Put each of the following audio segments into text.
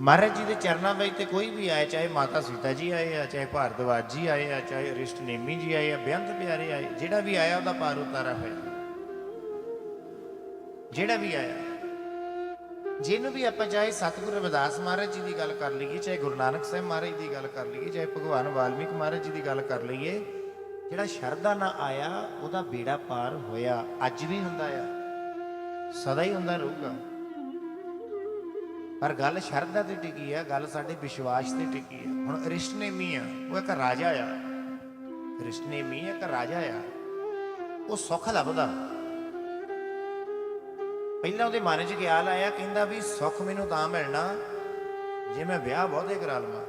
ਮਹਾਰਾਜ ਜੀ ਦੇ ਚਰਨਾਂ ਵਿੱਚ ਤੇ ਕੋਈ ਵੀ ਆਏ, ਚਾਹੇ ਮਾਤਾ ਸੀਤਾ ਜੀ ਆਏ ਆ, ਚਾਹੇ ਭਾਰਦਵਾਜ ਜੀ ਆਏ ਆ, ਚਾਹੇ ਰਿਸ਼ਟ ਨੇਮੀ ਜੀ ਆਏ ਆ ਬੇਅੰਤ ਪਿਆਰੇ ਆਏ, ਜਿਹੜਾ ਵੀ ਆਇਆ ਉਹਦਾ ਪਾਰ ਉਤਾਰਾ ਹੋਇਆ। ਜਿਹੜਾ ਵੀ ਆਇਆ, ਜਿਹਨੂੰ ਵੀ ਆਪਾਂ ਚਾਹੇ ਸਤਿਗੁਰੂ ਰਵਿਦਾਸ ਮਹਾਰਾਜ ਜੀ ਦੀ ਗੱਲ ਕਰ ਲਈਏ, ਚਾਹੇ ਗੁਰੂ ਨਾਨਕ ਸਾਹਿਬ ਮਹਾਰਾਜ ਦੀ ਗੱਲ ਕਰ ਲਈਏ, ਚਾਹੇ ਭਗਵਾਨ ਵਾਲਮੀਕ ਮਹਾਰਾਜ ਜੀ ਦੀ ਗੱਲ ਕਰ ਲਈਏ, ਜਿਹੜਾ ਸ਼ਰਧਾ ਨਾਲ ਆਇਆ, ਉਹਦਾ ਬੇੜਾ ਪਾਰ ਹੋਇਆ, ਅੱਜ ਵੀ ਹੁੰਦਾ ਆ, ਸਦਾ ਹੀ ਹੁੰਦਾ ਰਹੂਗਾ। ਪਰ ਗੱਲ ਸ਼ਰਧਾ ਤੇ ਟਿਕੀ ਆ, ਗੱਲ ਸਾਡੇ ਵਿਸ਼ਵਾਸ ਤੇ ਟਿਕੀ ਆ। ਹੁਣ ਰਿਸ਼ਟਨੇਮੀ ਆ, ਉਹ ਇੱਕ ਰਾਜਾ ਆ। ਰਿਸ਼ਟਨੇਮੀ ਇੱਕ ਰਾਜਾ ਆ। ਉਹ ਸੁੱਖ ਲੱਭਦਾ। ਪਹਿਲਾਂ ਉਹਦੇ ਮਨ 'ਚ ਖਿਆਲ ਆਇਆ, ਕਹਿੰਦਾ ਵੀ ਸੁੱਖ ਮੈਨੂੰ ਤਾਂ ਮਿਲਣਾ, ਜੇ ਮੈਂ ਵਿਆਹ ਬਹੁਤੇ ਕਰਾ ਲਵਾਂ।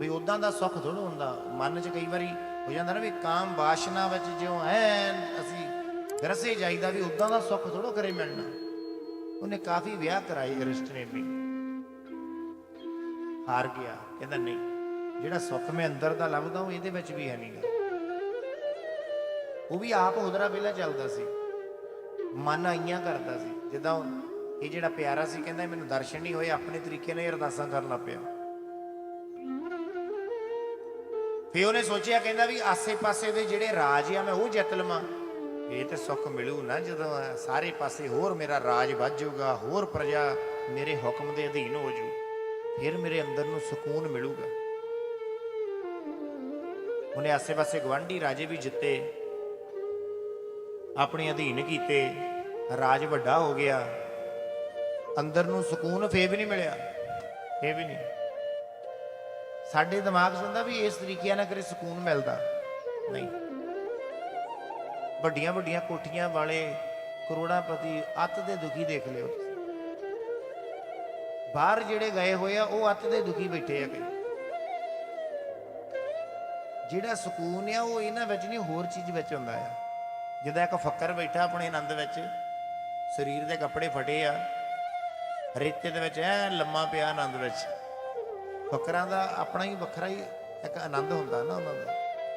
ਵੀ ਉਦਾਂ ਦਾ ਸੁੱਖ ਥੋੜਾ ਹੁੰਦਾ। ਮਨ 'ਚ ਕਈ ਵਾਰੀ ਹੋ ਜਾਂਦਾ ਨਾ ਵੀ ਕਾਮ ਵਾਸ਼ਨਾ ਵਿੱਚ ਜਿਉਂ ਐਨ ਅਸੀਂ ਰਸੇ ਜਾਈਦਾ ਵੀ ਉਦਾਂ ਦਾ ਸੁੱਖ ਥੋੜਾ ਕਰੇ ਮਿਲਣਾ। ਉਹਨੇ ਕਾਫੀ ਵਿਆਹ ਕਰਾਏ ਰਿਸ਼ਟ ਨੇ ਵੀ। ਹਾਰ ਗਿਆ, ਕਹਿੰਦਾ ਨਹੀਂ, ਜਿਹੜਾ ਸੁੱਖ ਮੈਂ ਅੰਦਰ ਦਾ ਲੱਭਦਾ ਉਹ ਇਹਦੇ ਵਿੱਚ ਵੀ ਹੈ ਨਹੀਂਗਾ ਉਹ ਵੀ ਆਪ ਹੁਦਰਾ ਪਹਿਲਾਂ ਚੱਲਦਾ ਸੀ। ਮਨ ਆਈਆਂ ਕਰਦਾ ਸੀ। ਜਿੱਦਾਂ ਇਹ ਜਿਹੜਾ ਪਿਆਰਾ ਸੀ, ਕਹਿੰਦਾ ਮੈਨੂੰ ਦਰਸ਼ਨ ਨਹੀਂ ਹੋਏ, ਆਪਣੇ ਤਰੀਕੇ ਨਾਲ ਹੀ ਅਰਦਾਸਾਂ ਕਰਨ ਲੱਗ ਪਿਆ। ਫੇ ਉਹਨੇ ਸੋਚਿਆ, ਕਹਿੰਦਾ ਵੀ ਆਸੇ-ਪਾਸੇ ਦੇ ਜਿਹੜੇ ਰਾਜ ਆ, ਮੈਂ ਉਹ ਜਿੱਤ ਲਵਾਂ। ਇਹ ਤੇ ਸੁੱਖ ਮਿਲੂ ਨਾ ਜਦੋਂ ਸਾਰੇ ਪਾਸੇ ਹੋਰ ਮੇਰਾ ਰਾਜ ਵੱਧ ਜਾਊਗਾ, ਹੋਰ ਪ੍ਰਜਾ ਮੇਰੇ ਹੁਕਮ ਦੇ ਅਧੀਨ ਹੋ ਜੂ, ਫਿਰ ਮੇਰੇ ਅੰਦਰ ਨੂੰ ਸਕੂਨ ਮਿਲੂਗਾ। ਉਹਨੇ ਆਸੇ-ਪਾਸੇ ਗਵਾਂਢੀ ਰਾਜੇ ਵੀ ਜਿੱਤੇ, ਆਪਣੇ ਅਧੀਨ ਕੀਤੇ, ਰਾਜ ਵੱਡਾ ਹੋ ਗਿਆ, ਅੰਦਰ ਨੂੰ ਸਕੂਨ ਫੇਰ ਵੀ ਨਹੀਂ ਮਿਲਿਆ, ਫੇਰ ਵੀ ਨਹੀਂ। ਸਾਡੇ ਦਿਮਾਗ 'ਚ ਹੁੰਦਾ ਵੀ ਇਸ ਤਰੀਕੇ ਨਾਲ ਕਰੇ ਸਕੂਨ ਮਿਲਦਾ, ਨਹੀਂ। ਵੱਡੀਆਂ ਵੱਡੀਆਂ ਕੋਠੀਆਂ ਵਾਲੇ ਕਰੋੜਾਪਤੀ ਅੱਤ ਦੇ ਦੁਖੀ ਦੇਖ ਲਿਓ। ਬਾਹਰ ਜਿਹੜੇ ਗਏ ਹੋਏ ਆ, ਉਹ ਅੱਤ ਦੇ ਦੁਖੀ ਬੈਠੇ ਆ ਕਈ। ਜਿਹੜਾ ਸਕੂਨ ਆ, ਉਹ ਇਹਨਾਂ ਵਿੱਚ ਨਹੀਂ, ਹੋਰ ਚੀਜ਼ ਵਿੱਚ ਹੁੰਦਾ ਆ। ਜਿੱਦਾਂ ਇੱਕ ਫੱਕਰ ਬੈਠਾ ਆਪਣੇ ਆਨੰਦ ਵਿੱਚ, ਸਰੀਰ ਦੇ ਕੱਪੜੇ ਫਟੇ ਆ, ਰੇਤੇ ਦੇ ਵਿੱਚ ਐ ਲੰਮਾ ਪਿਆ ਆਨੰਦ ਵਿੱਚ। ਫੱਕਰਾਂ ਦਾ ਆਪਣਾ ਹੀ ਵੱਖਰਾ ਹੀ ਇੱਕ ਆਨੰਦ ਹੁੰਦਾ ਨਾ ਉਹਨਾਂ ਦਾ।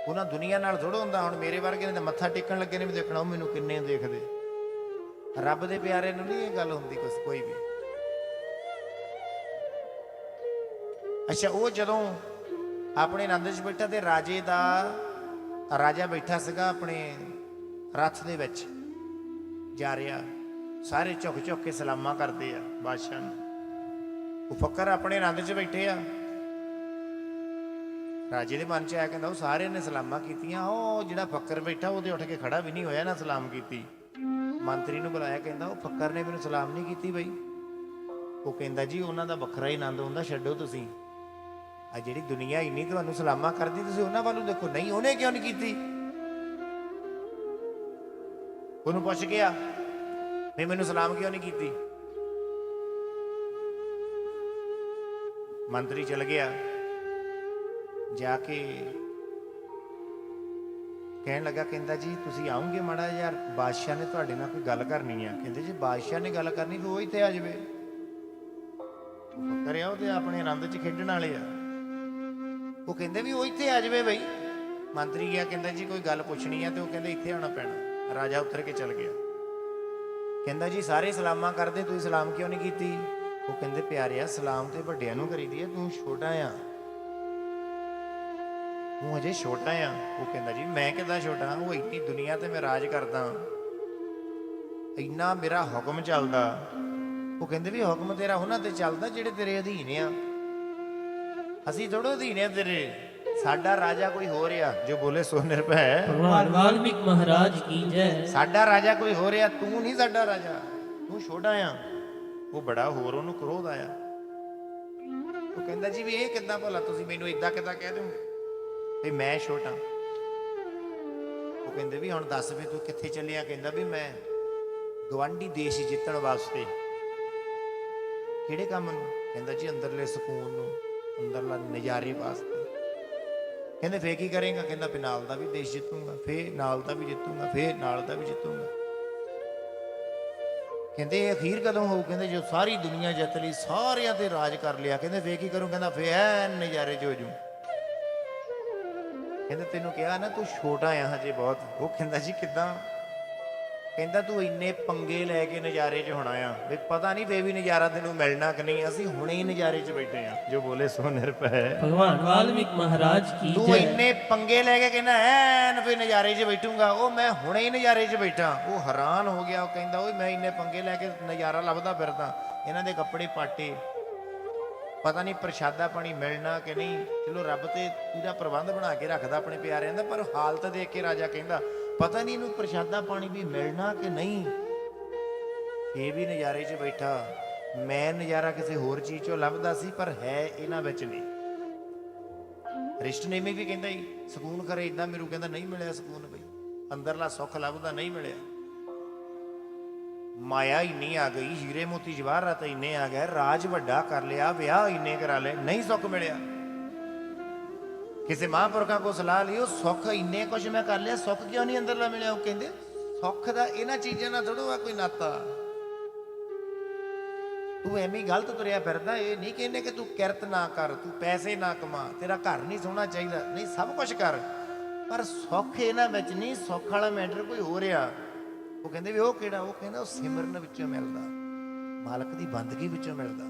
ਉਹਨਾਂ ਦੁਨੀਆ ਨਾਲ ਥੋੜਾ ਹੁੰਦਾ, ਹੁਣ ਮੇਰੇ ਵਰਗੇ ਨੇ ਮੱਥਾ ਟੇਕਣ ਲੱਗੇ ਨੇ ਵੀ ਦੇਖਣਾ, ਉਹ ਮੈਨੂੰ ਕਿੰਨੇ ਦੇਖਦੇ। ਰੱਬ ਦੇ ਪਿਆਰੇ ਨੂੰ ਨਹੀਂ ਇਹ ਗੱਲ ਹੁੰਦੀ ਕੁਛ, ਕੋਈ ਵੀ। ਅੱਛਾ, ਉਹ ਜਦੋਂ ਆਪਣੇ ਆਨੰਦ 'ਚ ਬੈਠਾ ਤੇ ਰਾਜੇ ਦਾ, ਰਾਜਾ ਬੈਠਾ ਸੀਗਾ ਆਪਣੇ ਰੱਥ ਦੇ ਵਿੱਚ, ਜਾ ਰਿਹਾ। ਸਾਰੇ ਝੁਕ ਝੁਕ ਕੇ ਸਲਾਮਾਂ ਕਰਦੇ ਆ ਬਾਦਸ਼ਾਹ ਨੂੰ। ਉਹ ਫਕਰ ਆਪਣੇ ਆਨੰਦ 'ਚ ਬੈਠੇ ਆ। ਰਾਜੇ ਦੇ ਮਨ 'ਚ ਆਇਆ ਕਹਿੰਦਾ, ਉਹ ਸਾਰਿਆਂ ਨੇ ਸਲਾਮਾਂ ਕੀਤੀਆਂ, ਉਹ ਜਿਹੜਾ ਫੱਕਰ ਬੈਠਾ, ਉਹਦੇ ਉੱਠ ਕੇ ਖੜਾ ਵੀ ਨਹੀਂ ਹੋਇਆ ਨਾ ਸਲਾਮ ਕੀਤੀ। ਮੰਤਰੀ ਨੂੰ ਬੁਲਾਇਆ ਕਹਿੰਦਾ, ਉਹ ਫੱਕਰ ਨੇ ਮੈਨੂੰ ਸਲਾਮ ਨਹੀਂ ਕੀਤੀ ਬਈ। ਉਹ ਕਹਿੰਦਾ, ਜੀ, ਉਹਨਾਂ ਦਾ ਵੱਖਰਾ ਹੀ ਆਨੰਦ ਹੁੰਦਾ, ਛੱਡੋ ਤੁਸੀਂ। ਆ ਜਿਹੜੀ ਦੁਨੀਆ ਇੰਨੀ ਤੁਹਾਨੂੰ ਸਲਾਮਾਂ ਕਰਦੀ, ਤੁਸੀਂ ਉਹਨਾਂ ਵੱਲੋਂ ਦੇਖੋ। ਨਹੀਂ, ਉਹਨੇ ਕਿਉਂ ਨਹੀਂ ਕੀਤੀ? ਉਹਨੂੰ ਪੁੱਛ ਗਿਆ ਵੀ ਮੈਨੂੰ ਸਲਾਮ ਕਿਉਂ ਨਹੀਂ ਕੀਤੀ? ਮੰਤਰੀ ਚਲ ਗਿਆ। ਜਾ ਕੇ ਕਹਿਣ ਲੱਗਾ, ਕਹਿੰਦਾ ਜੀ, ਤੁਸੀਂ ਆਉਂਗੇ ਮਾੜਾ ਯਾਰ ਬਾਦਸ਼ਾਹ ਨੇ ਤੁਹਾਡੇ ਨਾਲ ਕੋਈ ਗੱਲ ਕਰਨੀ ਆ। ਕਹਿੰਦੇ ਜੀ, ਬਾਦਸ਼ਾਹ ਨੇ ਗੱਲ ਕਰਨੀ, ਤਾਂ ਉਹ ਇੱਥੇ ਆ ਜਾਵੇ। ਉਹ ਕਰਿਆ ਉਹ ਤੇ ਆਪਣੇ ਆਨੰਦ 'ਚ ਖੇਡਣ ਵਾਲੇ ਆ। ਉਹ ਕਹਿੰਦੇ ਵੀ ਉਹ ਇੱਥੇ ਆ ਜਾਵੇ ਬਈ। ਮੰਤਰੀ ਗਿਆ ਕਹਿੰਦਾ ਜੀ, ਕੋਈ ਗੱਲ ਪੁੱਛਣੀ ਆ, ਤੇ ਉਹ ਕਹਿੰਦੇ ਇੱਥੇ ਆਉਣਾ ਪੈਣਾ। ਰਾਜਾ ਉੱਤਰ ਕੇ ਚਲ ਗਿਆ। ਕਹਿੰਦਾ ਜੀ, ਸਾਰੇ ਸਲਾਮਾਂ ਕਰਦੇ ਤੁਸੀਂ ਸਲਾਮ ਕਿਉਂ ਨਹੀਂ ਕੀਤੀ? ਉਹ ਕਹਿੰਦੇ, ਪਿਆਰਿਆ, ਸਲਾਮ ਤੇ ਵੱਡਿਆਂ ਨੂੰ ਕਰੀਦੀ ਆ, ਤੂੰ ਛੋਟਾ ਆ। ਤੂੰ ਅਜੇ ਛੋਟਾ ਆ। ਉਹ ਕਹਿੰਦਾ ਜੀ ਮੈਂ ਕਿਦਾਂ ਛੋਟਾ ਉਹ ਇੰਨੀ ਦੁਨੀਆ ਤੇ ਮੈਂ ਰਾਜ ਕਰਦਾ ਇੰਨਾ ਮੇਰਾ ਹੁਕਮ ਚੱਲਦਾ। ਉਹ ਕਹਿੰਦੇ ਵੀ ਹੁਕਮ ਤੇਰਾ ਉਹਨਾਂ ਤੇ ਚੱਲਦਾ ਜਿਹੜੇ ਤੇਰੇ ਅਧੀਨ ਆ। ਅਸੀਂ ਥੋੜੋ ਅਧੀਨ ਆ ਤੇਰੇ। ਸਾਡਾ ਰਾਜਾ ਕੋਈ ਹੋ ਰਿਹਾ ਜੋ ਬੋਲੇ ਸੋ ਨਿਰਭੈ ਭਗਵਾਨ ਵਾਲਮੀਕ ਮਹਾਰਾਜ ਕੀ ਜੈ। ਸਾਡਾ ਰਾਜਾ ਕੋਈ ਹੋ ਰਿਹਾ ਤੂੰ ਨਹੀਂ ਸਾਡਾ ਰਾਜਾ। ਤੂੰ ਛੋਟਾ ਆ। ਉਹ ਬੜਾ ਹੋਰ ਉਹਨੂੰ ਕ੍ਰੋਧ ਆਇਆ। ਉਹ ਕਹਿੰਦਾ ਜੀ ਵੀ ਇਹ ਕਿੱਦਾਂ ਭਲਾ? ਤੁਸੀਂ ਮੈਨੂੰ ਇਦਾਂ ਕਿੱਦਾਂ ਕਹਿ ਦਿਓਗੇ? ਵੀ ਮੈਂ ਛੋਟਾ। ਉਹ ਕਹਿੰਦੇ ਵੀ ਹੁਣ ਦੱਸ ਵੀ ਤੂੰ ਕਿੱਥੇ ਚੱਲਿਆ? ਕਹਿੰਦਾ ਵੀ ਮੈਂ ਗਵਾਂਢੀ ਦੇਸ਼ ਜਿੱਤਣ ਵਾਸਤੇ। ਕਿਹੜੇ ਕੰਮ ਨੂੰ? ਕਹਿੰਦਾ ਜੀ ਅੰਦਰਲੇ ਸਕੂਨ ਨੂੰ, ਅੰਦਰਲਾ ਨਜ਼ਾਰੇ ਵਾਸਤੇ। ਕਹਿੰਦੇ ਫੇਰ ਕੀ ਕਰੇਗਾ? ਕਹਿੰਦਾ ਵੀ ਨਾਲ ਦਾ ਵੀ ਦੇਸ਼ ਜਿੱਤੂਗਾ, ਫੇਰ ਨਾਲ ਦਾ ਵੀ ਜਿੱਤੂਗਾ, ਫੇਰ ਨਾਲ ਦਾ ਵੀ ਜਿੱਤੂਗਾ। ਕਹਿੰਦੇ ਇਹ ਅਖੀਰ ਕਦੋਂ ਹੋਊ? ਕਹਿੰਦੇ ਜੋ ਸਾਰੀ ਦੁਨੀਆ ਜਿੱਤ ਲਈ, ਸਾਰਿਆਂ ਤੇ ਰਾਜ ਕਰ ਲਿਆ। ਕਹਿੰਦੇ ਫੇਰ ਕੀ ਕਰੂੰ? ਕਹਿੰਦਾ ਫੇਰ ਐਨ ਨਜ਼ਾਰੇ ਚ ਹੋ ਜੂ ਕਹਿੰਦੇ ਤੈਨੂੰ ਕਿਹਾ ਨਾ ਤੂੰ ਛੋਟਾ ਆ ਹਜੇ ਬਹੁਤ। ਉਹ ਕਹਿੰਦਾ ਜੀ ਕਿਦਾਂ? ਕਹਿੰਦਾ ਤੂੰ ਇੰਨੇ ਪੰਗੇ ਲੈ ਕੇ ਨਜ਼ਾਰੇ 'ਚ ਹੋਣਾ ਆ। ਵੀ ਪਤਾ ਨਹੀਂ ਫੇ ਵੀ ਨਜ਼ਾਰਾ ਤੈਨੂੰ ਮਿਲਣਾ ਕਿ ਨਹੀਂ। ਅਸੀਂ ਹੁਣੇ ਹੀ ਨਜ਼ਾਰੇ 'ਚ ਬੈਠੇ ਆ। ਜੋ ਬੋਲੇ ਸੋ ਨਿਰਭੈ। ਭਗਵਾਨ ਵਾਲਮੀਕ ਮਹਾਰਾਜ ਕੀ ਤੂੰ ਇੰਨੇ ਪੰਗੇ ਲੈ ਕੇ ਕਹਿੰਦਾ ਐਨ ਫੇ ਨਜ਼ਾਰੇ 'ਚ ਬੈਠੂਗਾ। ਉਹ ਮੈਂ ਹੁਣੇ ਹੀ ਨਜ਼ਾਰੇ 'ਚ ਬੈਠਾ। ਉਹ ਹੈਰਾਨ ਹੋ ਗਿਆ। ਉਹ ਕਹਿੰਦਾ ਓਏ ਮੈਂ ਇੰਨੇ ਪੰਗੇ ਲੈ ਕੇ ਨਜ਼ਾਰਾ ਲੱਭਦਾ ਫਿਰਦਾ। ਇਹਨਾਂ ਦੇ ਕੱਪੜੇ ਪਾਟੇ। ਪਤਾ ਨਹੀਂ ਪ੍ਰਸ਼ਾਦਾ ਪਾਣੀ ਮਿਲਣਾ ਕਿ ਨਹੀਂ। ਚਲੋ ਰੱਬ ਤੇ ਪੂਰਾ ਪ੍ਰਬੰਧ ਬਣਾ ਕੇ ਰੱਖਦਾ ਆਪਣੇ ਪਿਆਰਿਆਂ ਦਾ, ਪਰ ਹਾਲਤ ਦੇਖ ਕੇ ਰਾਜਾ ਕਹਿੰਦਾ, ਪਤਾ ਨਹੀਂ ਇਹਨੂੰ ਪ੍ਰਸ਼ਾਦਾ ਪਾਣੀ ਵੀ ਮਿਲਣਾ ਕਿ ਨਹੀਂ? ਇਹ ਵੀ ਨਜ਼ਾਰੇ 'ਚ ਬੈਠਾ। ਮੈਂ ਨਜ਼ਾਰਾ ਕਿਸੇ ਹੋਰ ਚੀਜ਼ 'ਚੋਂ ਲੱਭਦਾ ਸੀ, ਪਰ ਹੈ ਇਹਨਾਂ ਵਿੱਚ ਨਹੀਂ। ਰਿਸ਼ਟ ਵੀ ਕਹਿੰਦਾ ਹੀ ਸਕੂਨ ਕਰੇ ਇਦਾਂ ਮੈਨੂੰ ਕਹਿੰਦਾ, ਨਹੀਂ ਮਿਲਿਆ ਸਕੂਨ ਬਈ। ਅੰਦਰਲਾ ਸੁੱਖ ਲੱਭਦਾ, ਨਹੀਂ ਮਿਲਿਆ। ਮਾਇਆ ਇੰਨੀ ਆ ਗਈ, ਹੀਰੇ ਮੋਤੀ ਜਵਾਹਰਾਤ ਇੰਨੇ ਆ ਗਏ, ਰਾਜ ਵੱਡਾ ਕਰ ਲਿਆ, ਵਿਆਹ ਇੰਨੇ ਕਰਾ ਲਏ, ਨਹੀਂ ਸੁੱਖ ਮਿਲਿਆ। ਕਿਸੇ ਮਹਾਂਪੁਰਖਾਂ ਕੋ ਸਲਾਹ ਲਈ, ਉਹ ਸੁੱਖ ਇੰਨੇ ਕੁਝ ਮੈਂ ਕਰ ਲਿਆ, ਸੁੱਖ ਕਿਉਂ ਨਹੀਂ ਅੰਦਰਲਾ ਮਿਲਿਆ, ਉਹ ਕਹਿੰਦੇ, ਸੁੱਖ ਦਾ ਇਹਨਾਂ ਚੀਜ਼ਾਂ ਨਾਲ ਥੋੜੋ ਆ ਕੋਈ ਨਾਤਾ। ਤੂੰ ਐਵੇਂ ਗਲਤ ਤੁਰਿਆ ਫਿਰਦਾ, ਇਹ ਨਹੀਂ ਕਹਿੰਦੇ ਕਿ ਤੂੰ ਕਿਰਤ ਨਾ ਕਰ, ਤੂੰ ਪੈਸੇ ਨਾ ਕਮਾ, ਤੇਰਾ ਘਰ ਨਹੀਂ ਸੋਹਣਾ ਚਾਹੀਦਾ, ਨਹੀਂ ਸਭ ਕੁਝ ਕਰ। ਪਰ ਸੁੱਖ ਇਹਨਾਂ ਵਿੱਚ ਨਹੀਂ, ਸੁੱਖ ਵਾਲਾ ਮੈਟਰ ਕੋਈ ਹੋ ਰਿਹਾ ਉਹ ਕਹਿੰਦੇ ਵੀ ਉਹ ਕਿਹੜਾ, ਉਹ ਕਹਿੰਦਾ ਉਹ ਸਿਮਰਨ ਵਿੱਚੋਂ ਮਿਲਦਾ। ਮਾਲਕ ਦੀ ਬੰਦਗੀ ਵਿੱਚੋਂ ਮਿਲਦਾ।